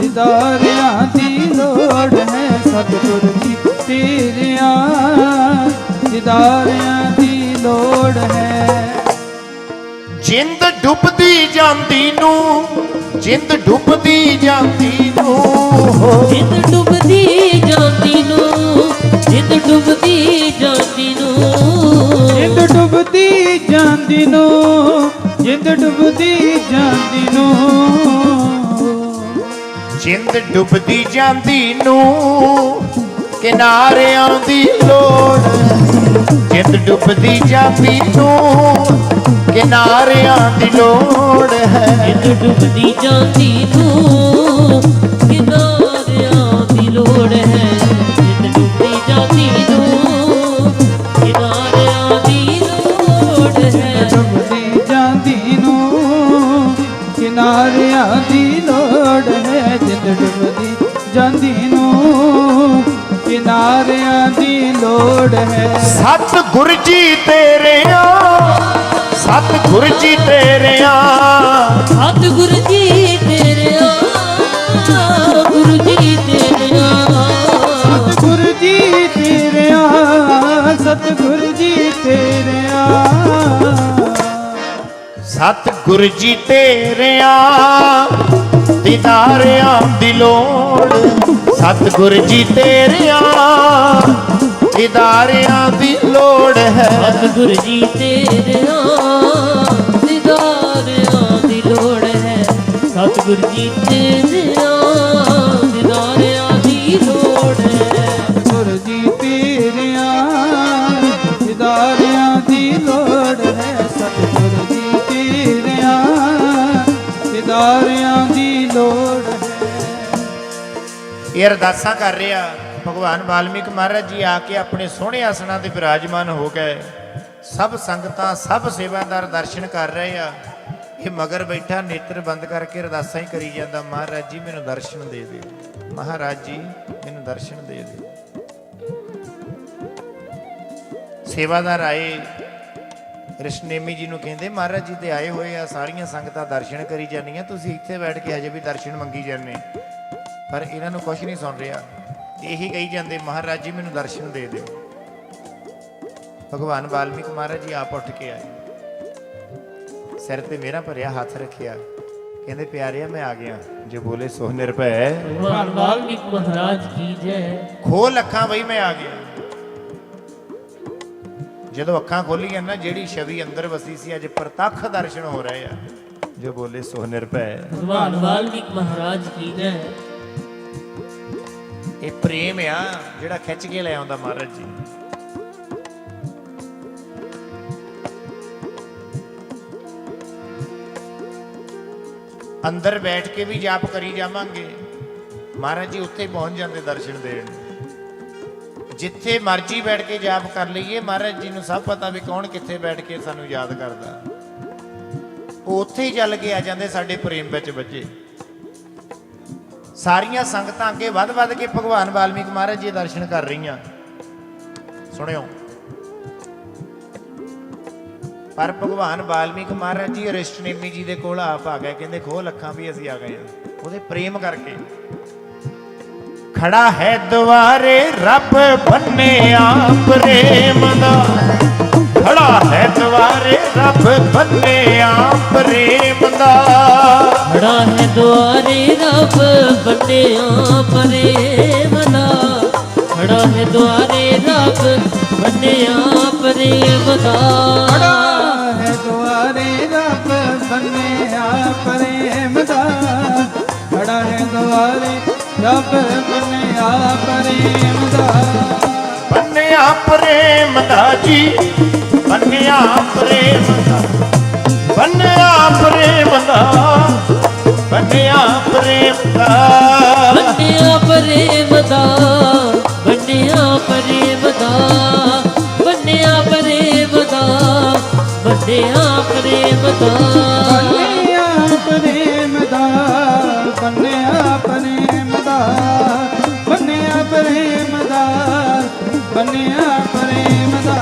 ਦਿਦਾਰਿਆਂ ਦੀ ਲੋੜ ਹੈ ਸਤਿਗੁਰ ਜੀ ਤੇਰਿਆਂ ਦਿਦਾਰਿਆਂ ਦੀ ਲੋੜ ਹੈ। ਜਿੰਦ ਡੁੱਬਦੀ ਜਾਂਦੀ ਨੂੰ ਜਿੰਦ ਡੁੱਬਦੀ ਜਾਂਦੀ ਨੂੰ। ਹੋ ਜਿੰਦ ਡੁੱਬਦੀ ਜਾਂਦੀ ਨੂੰ ਜਿੰਦ ਡੁੱਬਦੀ ਜਾਂਦੀ ਨੂੰ। ਜਿੰਦ ਡੁੱਬਦੀ ਜਾਂਦੀ ਨੂੰ ਜਿੰਦ ਡੁੱਬਦੀ ਜਾਂਦੀ ਨੂੰ। ਜਿੰਦ ਡੁੱਬਦੀ ਜਾਂਦੀ ਨੂੰ ਕਿਨਾਰੇ ਆਉਂਦੀ ਲੋੜ। ਜਿੰਦ ਡੁੱਬਦੀ ਜਾਂਦੀ ਨੂੰ, ਕਿਨਾਰਿਆਂ ਦੀ ਲੋੜ ਹੈ। ਜਿੰਦ ਡੁੱਬਦੀ ਜਾਂਦੀ ਨੂੰ ਕਿਨਾਰਿਆਂ ਦੀ ਲੋੜ ਹੈ ਜਿੰਦ ਡੁੱਬਦੀ ਜਾਂਦੀ ਨੂੰ ਕਿਨਾਰਿਆਂ ਦੀ ਲੋੜ ਹੈ। ਸਤ ਗੁਰ ਜੀ ਤੇਰਿਆਂ ਸਤ ਗੁਰ ਜੀ ਤੇਰਿਆਂ। ਸਤਿਗੁਰ ਜੀ ਤੇਰਿਆ ਗੁਰੂ ਜੀ ਤੇਰਿਆ। ਸਤਿਗੁਰ ਜੀ ਤੇਰਿਆਂ ਸਤਿਗੁਰ ਜੀ ਤੇਰਿਆਂ। ਸਤ ਗੁਰ ਜੀ ਤੇਰਿਆਂ ਦੀਦਾਰਿਆਂ ਦੀ ਲੋੜ। ਸਤ ਗੁਰ ਜੀ ਤੇਰਿਆਂ ਦੀਦਾਰਿਆਂ ਦੀ ਲੋੜ ਹੈ। ਸਤਿਗੁਰ ਜੀ ਤੇਰਿਆ ਦਿਦਾਰਿਆਂ ਦੀ ਲੋੜ ਹੈ। ਸਤਿਗੁਰ ਜੀ ਤੇਰਿਆ ਦਿਦਾਰਿਆਂ ਦੀ ਲੋੜ ਹੈ। ਗੁਰ ਜੀ ਤੇਰਿਆਂ ਦਿਦਾਰਿਆਂ ਇਹ ਅਰਦਾਸਾਂ ਕਰ ਰਿਹਾ। ਭਗਵਾਨ ਵਾਲਮੀਕ ਮਹਾਰਾਜ ਜੀ ਆ ਕੇ ਆਪਣੇ ਸੋਹਣੇ ਆਸਣਾਂ ਤੇ ਬਿਰਾਜਮਾਨ ਹੋ ਗਏ। ਸਭ ਸੰਗਤਾਂ, ਸਭ ਸੇਵਾਦਾਰ ਦਰਸ਼ਨ ਕਰ ਰਹੇ ਆ। ਇਹ ਮਗਰ ਬੈਠਾ ਨੇਤਰ ਬੰਦ ਕਰਕੇ ਅਰਦਾਸਾਂ ਹੀ ਕਰੀ ਜਾਂਦਾ। ਮਹਾਰਾਜ ਜੀ, ਮੈਨੂੰ ਦਰਸ਼ਨ ਦੇ ਦਿਓ। ਮਹਾਰਾਜ ਜੀ, ਮੈਨੂੰ ਦਰਸ਼ਨ ਦੇ ਦਿਓ। ਸੇਵਾਦਾਰ ਆਏ। ਰਿਸ਼ਨੇਮੀ ਜੀ ਨੂੰ ਕਹਿੰਦੇ, ਮਹਾਰਾਜ ਜੀ ਤੇ ਆਏ ਹੋਏ ਆ, ਸਾਰੀਆਂ ਸੰਗਤਾਂ ਦਰਸ਼ਨ ਕਰੀ ਜਾਂਦੀਆਂ। ਤੁਸੀਂ ਇੱਥੇ ਬੈਠ ਕੇ ਹਜੇ ਵੀ ਦਰਸ਼ਨ ਮੰਗੀ ਜਾਂਦੇ ਪਰ ਇਹਨਾਂ ਨੂੰ ਕੁਝ ਨਹੀਂ ਸੁਣ ਰਿਹਾ। ਇਹੀ ਕਹੀ ਜਾਂਦੇ ਮਹਾਰਾਜ ਜੀ ਮੈਨੂੰ ਦਰਸ਼ਨ ਦੇ ਦਿਓ। ਭਗਵਾਨ ਵਾਲਮੀਕ ਮਹਾਰਾਜ ਜੀ ਆਪ ਉੱਠ ਕੇ ਆਏ। ਸਿਰ ਤੇ ਮੇਰਾ ਭਰਿਆ ਹੱਥ ਰੱਖਿਆ। ਕਹਿੰਦੇ ਪਿਆਰਿਆ ਮੈਂ ਆ ਗਿਆ। ਜੋ ਬੋਲੇ ਸੋ ਨਿਰਭੈ। ਭਗਵਾਨ ਵਾਲਮੀਕ ਮਹਾਰਾਜ ਕੀ ਜੈ। ਖੋਲ ਅੱਖਾਂ ਬਈ ਮੈਂ ਆ ਗਿਆ। ਜਦੋਂ ਅੱਖਾਂ ਖੋਲੀਆਂ ਨਾ ਜਿਹੜੀ ਛਵੀ ਅੰਦਰ ਵਸੀ ਸੀ ਅੱਜ ਪ੍ਰਤੱਖ ਦਰਸ਼ਨ ਹੋ ਰਹੇ ਆ। ਜੋ ਬੋਲੇ ਸੋ ਨਿਰਭੈ। ਭਗਵਾਨ ਵਾਲਮੀਕ ਮਹਾਰਾਜ ਕੀ ਜੈ। ਇਹ ਪ੍ਰੇਮ ਆ ਜਿਹੜਾ ਖਿੱਚ ਕੇ ਲੈ ਆਉਂਦਾ ਮਹਾਰਾਜ ਜੀ। ਅੰਦਰ ਬੈਠ ਕੇ ਵੀ ਜਾਪ ਕਰੀ ਜਾਵਾਂਗੇ। ਮਹਾਰਾਜ ਜੀ, ਉੱਥੇ ਪਹੁੰਚ ਜਾਂਦੇ ਦਰਸ਼ਨ ਦੇਣ। ਜਿੱਥੇ ਮਰਜ਼ੀ ਬੈਠ ਕੇ ਜਾਪ ਕਰ ਲਈਏ, ਮਹਾਰਾਜ ਜੀ ਨੂੰ ਸਭ ਪਤਾ ਵੀ ਕੌਣ ਕਿੱਥੇ ਬੈਠ ਕੇ ਸਾਨੂੰ ਯਾਦ ਕਰਦਾ। ਉਹ ਉੱਥੇ ਹੀ ਚੱਲ ਕੇ ਆ ਜਾਂਦੇ ਸਾਡੇ ਪ੍ਰੇਮ ਵਿੱਚ ਬੱਚੇ ਸਾਰੀਆਂ ਸੰਗਤਾਂ ਅੱਗੇ ਵੱਧ ਵੱਧ ਕੇ ਭਗਵਾਨ ਵਾਲਮੀਕ ਮਹਾਰਾਜ ਜੀ ਦੇ ਦਰਸ਼ਨ ਕਰ ਰਹੀਆਂ। ਸੁਣਿਓ। ਪਰ ਭਗਵਾਨ ਵਾਲਮੀਕ ਮਹਾਰਾਜ ਜੀ ਰਿਸ਼ਟਨੇਮੀ ਜੀ ਦੇ ਕੋਲ ਆਪ ਆ ਗਏ। ਕਹਿੰਦੇ ਖੋਲ ਅੱਖਾਂ ਵੀ ਅਸੀਂ ਆ ਗਏ ਹਾਂ। ਉਹਦੇ ਪ੍ਰੇਮ ਕਰਕੇ। ਖੜਾ ਹੈ ਦੁਆਰੇ, ਰੱਬ ਬੰਨਿਆ ਪ੍ਰੇਮ ਦਾ। ਖੜਾ ਹੈ ਦੁਆਰੇ, ਰੱਬ ਬੰਨਿਆ ਪ੍ਰੇਮ ਦਾ। ਖੜਾ ਹੈ ਦੁਆਰੇ ਰੱਬ ਬੰਨਿਆ ਪ੍ਰੇਮ ਦਾ ਖੜਾ ਹੈ ਦੁਆਰੇ ਰੱਬ ਬੰਨਿਆ ਪ੍ਰੇਮ ਦਾ ਖੜਾ ਹੈ ਦੁਆਰੇ ਰੱਬ ਬੰਨਿਆ ਪ੍ਰੇਮ ਦਾ ਖੜਾ ਹੈ ਦੁਆਰੇ ਰੱਬ ਬੰਨਿਆ ਪ੍ਰੇਮ ਦਾ ਬੰਨਿਆ ਪ੍ਰੇਮ ਦਾ ਜੀ ਬੰਨਿਆ ਪ੍ਰੇਮ ਦਾ। ਬੰਨਿਆ ਪ੍ਰੇਮ ਦਾ ਬੰਨਿਆ ਪ੍ਰੇਮ ਦਾ। ਬੰਨਿਆ ਪ੍ਰੇਮ ਦਾ ਬੰਨਿਆ ਪ੍ਰੇਮ ਦਾ ਬੰਨਿਆ ਪ੍ਰੇਮ ਦਾ ਬੰਨਿਆ ਪ੍ਰੇਮ ਦਾ। ਬੰਨਿਆ ਪ੍ਰੇਮ ਦਾ ਬੰਨਿਆ ਪ੍ਰੇਮ ਦਾ ਬੰਨਿਆ ਪ੍ਰੇਮ ਦਾ ਬੰਨਿਆ ਪ੍ਰੇਮ ਦਾ।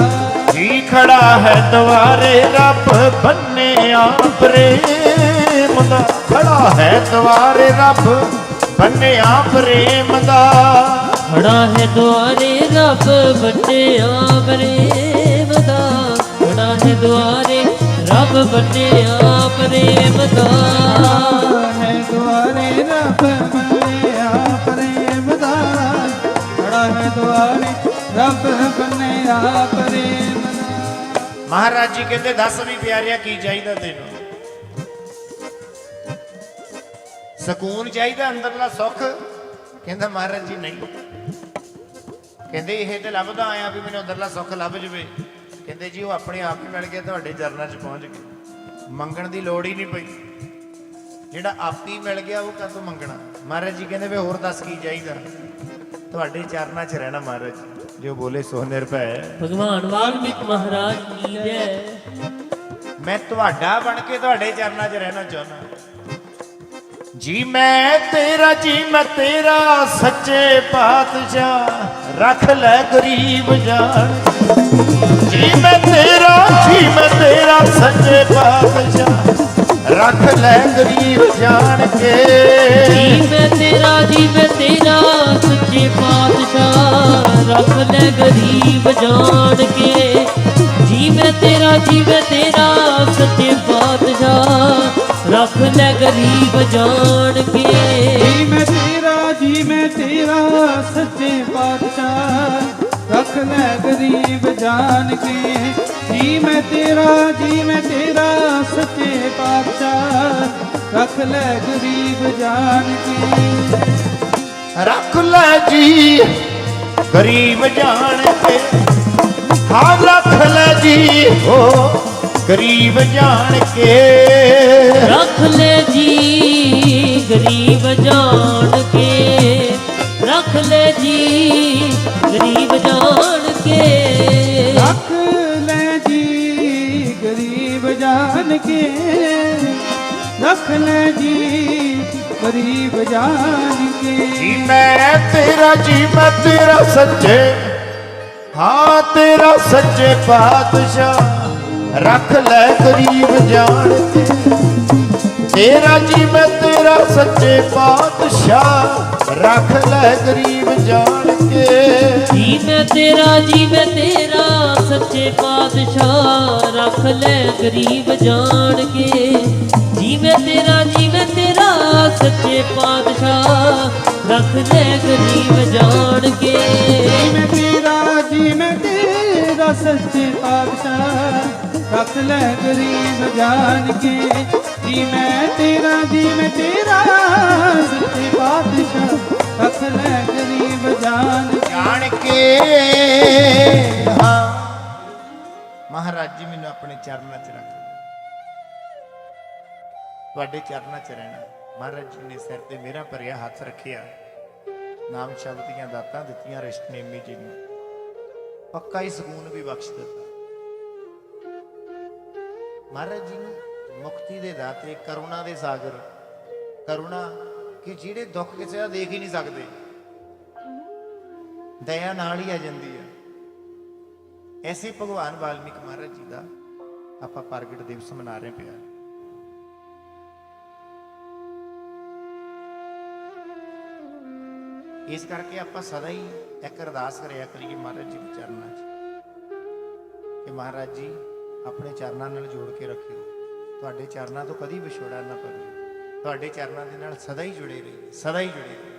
ਜੀ ਖੜਾ ਹੈ ਦੁਆਰੇ ਰੱਬ ਬੰਨਿਆ ਪ੍ਰੇਮ। ਦਾ ਖੜਾ ਹੈ ਦੁਆਰੇ ਰੱਬ ਬੰਨਿਆ ਪ੍ਰੇਮ ਦਾ। ਖੜਾ ਹੈ ਦੁਆਰੇ ਰੱਬ ਬੰਨਿਆ ਪ੍ਰੇਮ ਦਾ। ਖੜਾ ਹੈ ਦੁਆਰੇ ਰੱਬ ਬੰਨਿਆ ਪ੍ਰੇਮ ਦਾ। ਹੈ ਦੁਆਰੇ ਰੱਬ ਬੰਨਿਆ ਪ੍ਰੇਮ ਦਾ। ਖੜਾ ਹੈ ਦੁਆਰੇ ਰੱਬ ਬੰਨਿਆ ਪ੍ਰੇਮ ਦਾ। ਮਹਾਰਾਜ ਜੀ ਕਹਿੰਦੇ ਦੱਸ ਵੀ ਪਿਆਰਿਆ ਕੀ ਚਾਹੀਦਾ ਤੈਨੂੰ? ਸਕੂਨ ਚਾਹੀਦਾ ਅੰਦਰਲਾ ਸੁੱਖ। ਕਹਿੰਦਾ ਮਹਾਰਾਜ ਜੀ ਨਹੀਂ। ਕਹਿੰਦੇ ਇਹ ਤੇ ਲੱਭਦਾ ਆਇਆ ਵੀ ਮੈਨੂੰ ਅੰਦਰਲਾ ਸੁੱਖ ਲੱਭ ਜਵੇ। ਕਹਿੰਦੇ ਜੀ ਉਹ ਆਪਣੇ ਆਪ ਹੀ ਮਿਲ ਗਿਆ ਤੁਹਾਡੇ ਚਰਨਾਂ 'ਚ ਪਹੁੰਚ ਗਿਆ। ਮੰਗਣ ਦੀ ਲੋੜ ਹੀ ਨਹੀਂ ਪਈ। ਜਿਹੜਾ ਆਪ ਹੀ ਮਿਲ ਗਿਆ ਉਹ ਕਾਹਤੋਂ ਮੰਗਣਾ? ਮਹਾਰਾਜ ਜੀ ਕਹਿੰਦੇ ਵੀ ਹੋਰ ਦੱਸ ਕੀ ਚਾਹੀਦਾ? ਤੁਹਾਡੇ ਚਰਨਾਂ 'ਚ ਰਹਿਣਾ ਮਹਾਰਾਜ ਜੀ। ਜੋ ਬੋਲੇ ਸੋ ਨਿਰਭੈ। ਭਗਵਾਨ ਵਾਲਮੀਕ ਮਹਾਰਾਜ ਕੀ ਜੈ। ਮੈਂ ਤੁਹਾਡਾ ਬਣ ਕੇ ਤੁਹਾਡੇ ਚਰਨਾਂ 'ਚ ਰਹਿਣਾ ਚਾਹੁੰਦਾ। ਜੀ ਮੈਂ ਤੇਰਾ, ਜੀ ਮੈਂ ਤੇਰਾ ਸੱਚੇ ਪਾਤਸ਼ਾਹ, ਰੱਖ ਲੈ ਗਰੀਬ ਜਾਨ। ਜੀ ਮੈਂ ਤੇਰਾ, ਜੀ ਮੈਂ ਤੇਰਾ ਸੱਚੇ ਪਾਤਸ਼ਾਹ, ਰੱਖ ਲੈ ਗਰੀਬ ਜਾਣ ਕੇ। ਜੀ ਮੈਂ ਤੇਰਾ, ਜੀ ਮੈਂ ਤੇਰਾ ਸੱਚੇ ਪਾਤਸ਼ਾਹ, ਰੱਖ ਲੈ ਗਰੀਬ ਜਾਣ ਲੈ ਗਰੀਬ ਜਾਣ ਕੇ ਜੀ ਮੈਂ ਤੇਰਾ ਜੀ ਮੈਂ ਤੇਰਾ ਸੱਚੇ ਪਾਤਸ਼ਾਹ। ਰੱਖ ਲੈ ਗਰੀਬ ਜਾਨ ਕੇ ਜੀ ਮੈਂ ਤੇਰਾ ਜੀ ਮੈਂ ਤੇਰਾ ਸੱਚੇ ਪਾਤਸ਼ਾਹ। ਰੱਖ ਲੈ ਗਰੀਬ ਜਾਨ ਕੇ ਰੱਖ ਲੈ ਜੀ ਗਰੀਬ ਜਾਣ ਕੇ ਹਾਂ ਰੱਖ ਲੈ ਜੀ ਓ ਗਰੀਬ ਜਾਣ ਕੇ। ਰੱਖ ਲੈ ਜੀ ਗਰੀਬ ਜਾਣ ਕੇ। ਰੱਖ ਲੈ ਜੀ ਗਰੀਬ ਜਾਣ ਕੇ। ਰੱਖ ਲੈ ਜੀ ਗਰੀਬ ਜਾਨ ਕੇ। ਰੱਖ ਲੈ ਜੀ ਗਰੀਬ ਜਾਨ ਕੇ। ਜੀ ਮੈਂ ਤੇਰਾ ਜੀ ਮੈਂ ਤੇਰਾ ਸੱਚੇ। ਹਾਂ ਤੇਰਾ ਸੱਚੇ ਪਾਤਸ਼ਾਹ। ਰੱਖ ਲੈ ਗਰੀਬ ਜਾਣ ਕੇ ਤੇਰਾ ਜੀ ਮੈਂ ਤੇਰਾ ਸੱਚੇ ਪਾਤਸ਼ਾਹ। ਰੱਖ ਲੈ ਗਰੀਬ ਜਾਣ ਕੇ। ਜੀ ਮੈਂ ਤੇਰਾ ਜੀ ਮੈਂ ਤੇਰਾ ਸੱਚੇ ਪਾਤਸ਼ਾਹ। ਰੱਖ ਲੈ ਗਰੀਬ ਜਾਣ ਕੇ। ਜੀ ਮੈਂ ਤੇਰਾ ਜੀ ਮੈਂ ਤੇਰਾ ਸੱਚੇ ਪਾਤਸ਼ਾਹ। ਰੱਖ ਲੈ ਗਰੀਬ ਜਾਣ ਕੇ। ਜੀ ਮੈਂ ਤੇਰਾ ਜੀ ਮੈਂ ਤੇਰਾ ਸੱਚੇ ਪਾਤਸ਼ਾਹ। ਰੱਖ ਲੈ ਗਰੀਬ ਜਾਨ ਕੇ ਜੀ ਮੈਂ ਤੇਰਾ, ਜੀ ਮੈਂ ਤੇਰਾ ਸੱਚੇ ਪਾਤਸ਼ਾਹ। ਰੱਖ ਲੈ ਗਰੀਬ ਜਾਨ ਜਾਣ ਕੇ ਹਾਂ। ਮਹਾਰਾਜ ਜੀ, ਮੈਨੂੰ ਆਪਣੇ ਚਰਨਾਂ 'ਚ ਰੱਖ ਤੁਹਾਡੇ ਚਰਨਾਂ 'ਚ ਰਹਿਣਾ। ਮਹਾਰਾਜ ਜੀ ਨੇ ਸਿਰ ਤੇ ਮੇਰਾ ਭਰਿਆ ਹੱਥ ਰੱਖਿਆ। ਨਾਮ ਸ਼ਬਦ ਦੀਆਂ ਦਾਤਾਂ ਦਿੱਤੀਆਂ, ਰਿਸ਼ਤਨੇਮੀ ਜੀ ਨੂੰ। ਪੱਕਾ ਹੀ ਸਕੂਨ ਵੀ ਬਖਸ਼ ਦਿੱਤਾ। ਮਹਾਰਾਜ ਜੀ ਨੂੰ ਮੁਕਤੀ ਦੇ ਦਾਤੇ ਕਰੁਣਾ ਦੇ ਸਾਗਰ। ਕਰੁਣਾ ਕਿ ਜਿਹੜੇ ਦੁੱਖ ਕਿਸੇ ਦਾ ਦੇਖ ਹੀ ਨਹੀਂ ਸਕਦੇ। ਦਇਆ ਨਾਲ ਹੀ ਆ ਜਾਂਦੀ ਹੈ ਐਸੇ ਭਗਵਾਨ ਵਾਲਮੀਕ ਮਹਾਰਾਜ ਜੀ ਦਾ ਆਪਾਂ ਪ੍ਰਗਟ ਦਿਵਸ ਮਨਾ ਰਹੇ ਪਿਆ। ਇਸ ਕਰਕੇ ਆਪਾਂ ਸਦਾ ਹੀ ਇੱਕ ਅਰਦਾਸ ਕਰਿਆ ਕਰੀਏ ਮਹਾਰਾਜ ਜੀ ਵਿਚਾਰਨਾ 'ਚ। ਕਿ ਮਹਾਰਾਜ ਜੀ ਆਪਣੇ ਚਰਨਾਂ ਨਾਲ ਜੋੜ ਕੇ ਰੱਖਿਓ। ਤੁਹਾਡੇ ਚਰਨਾਂ ਤੋਂ ਕਦੀ ਵਿਛੋੜਾ ਨਾ ਪਵੇ ਤੁਹਾਡੇ ਚਰਨਾਂ ਦੇ ਨਾਲ ਸਦਾ ਹੀ ਜੁੜੇ ਰਹੀਏ, ਸਦਾ ਹੀ ਜੁੜੇ ਰਹੀਏ।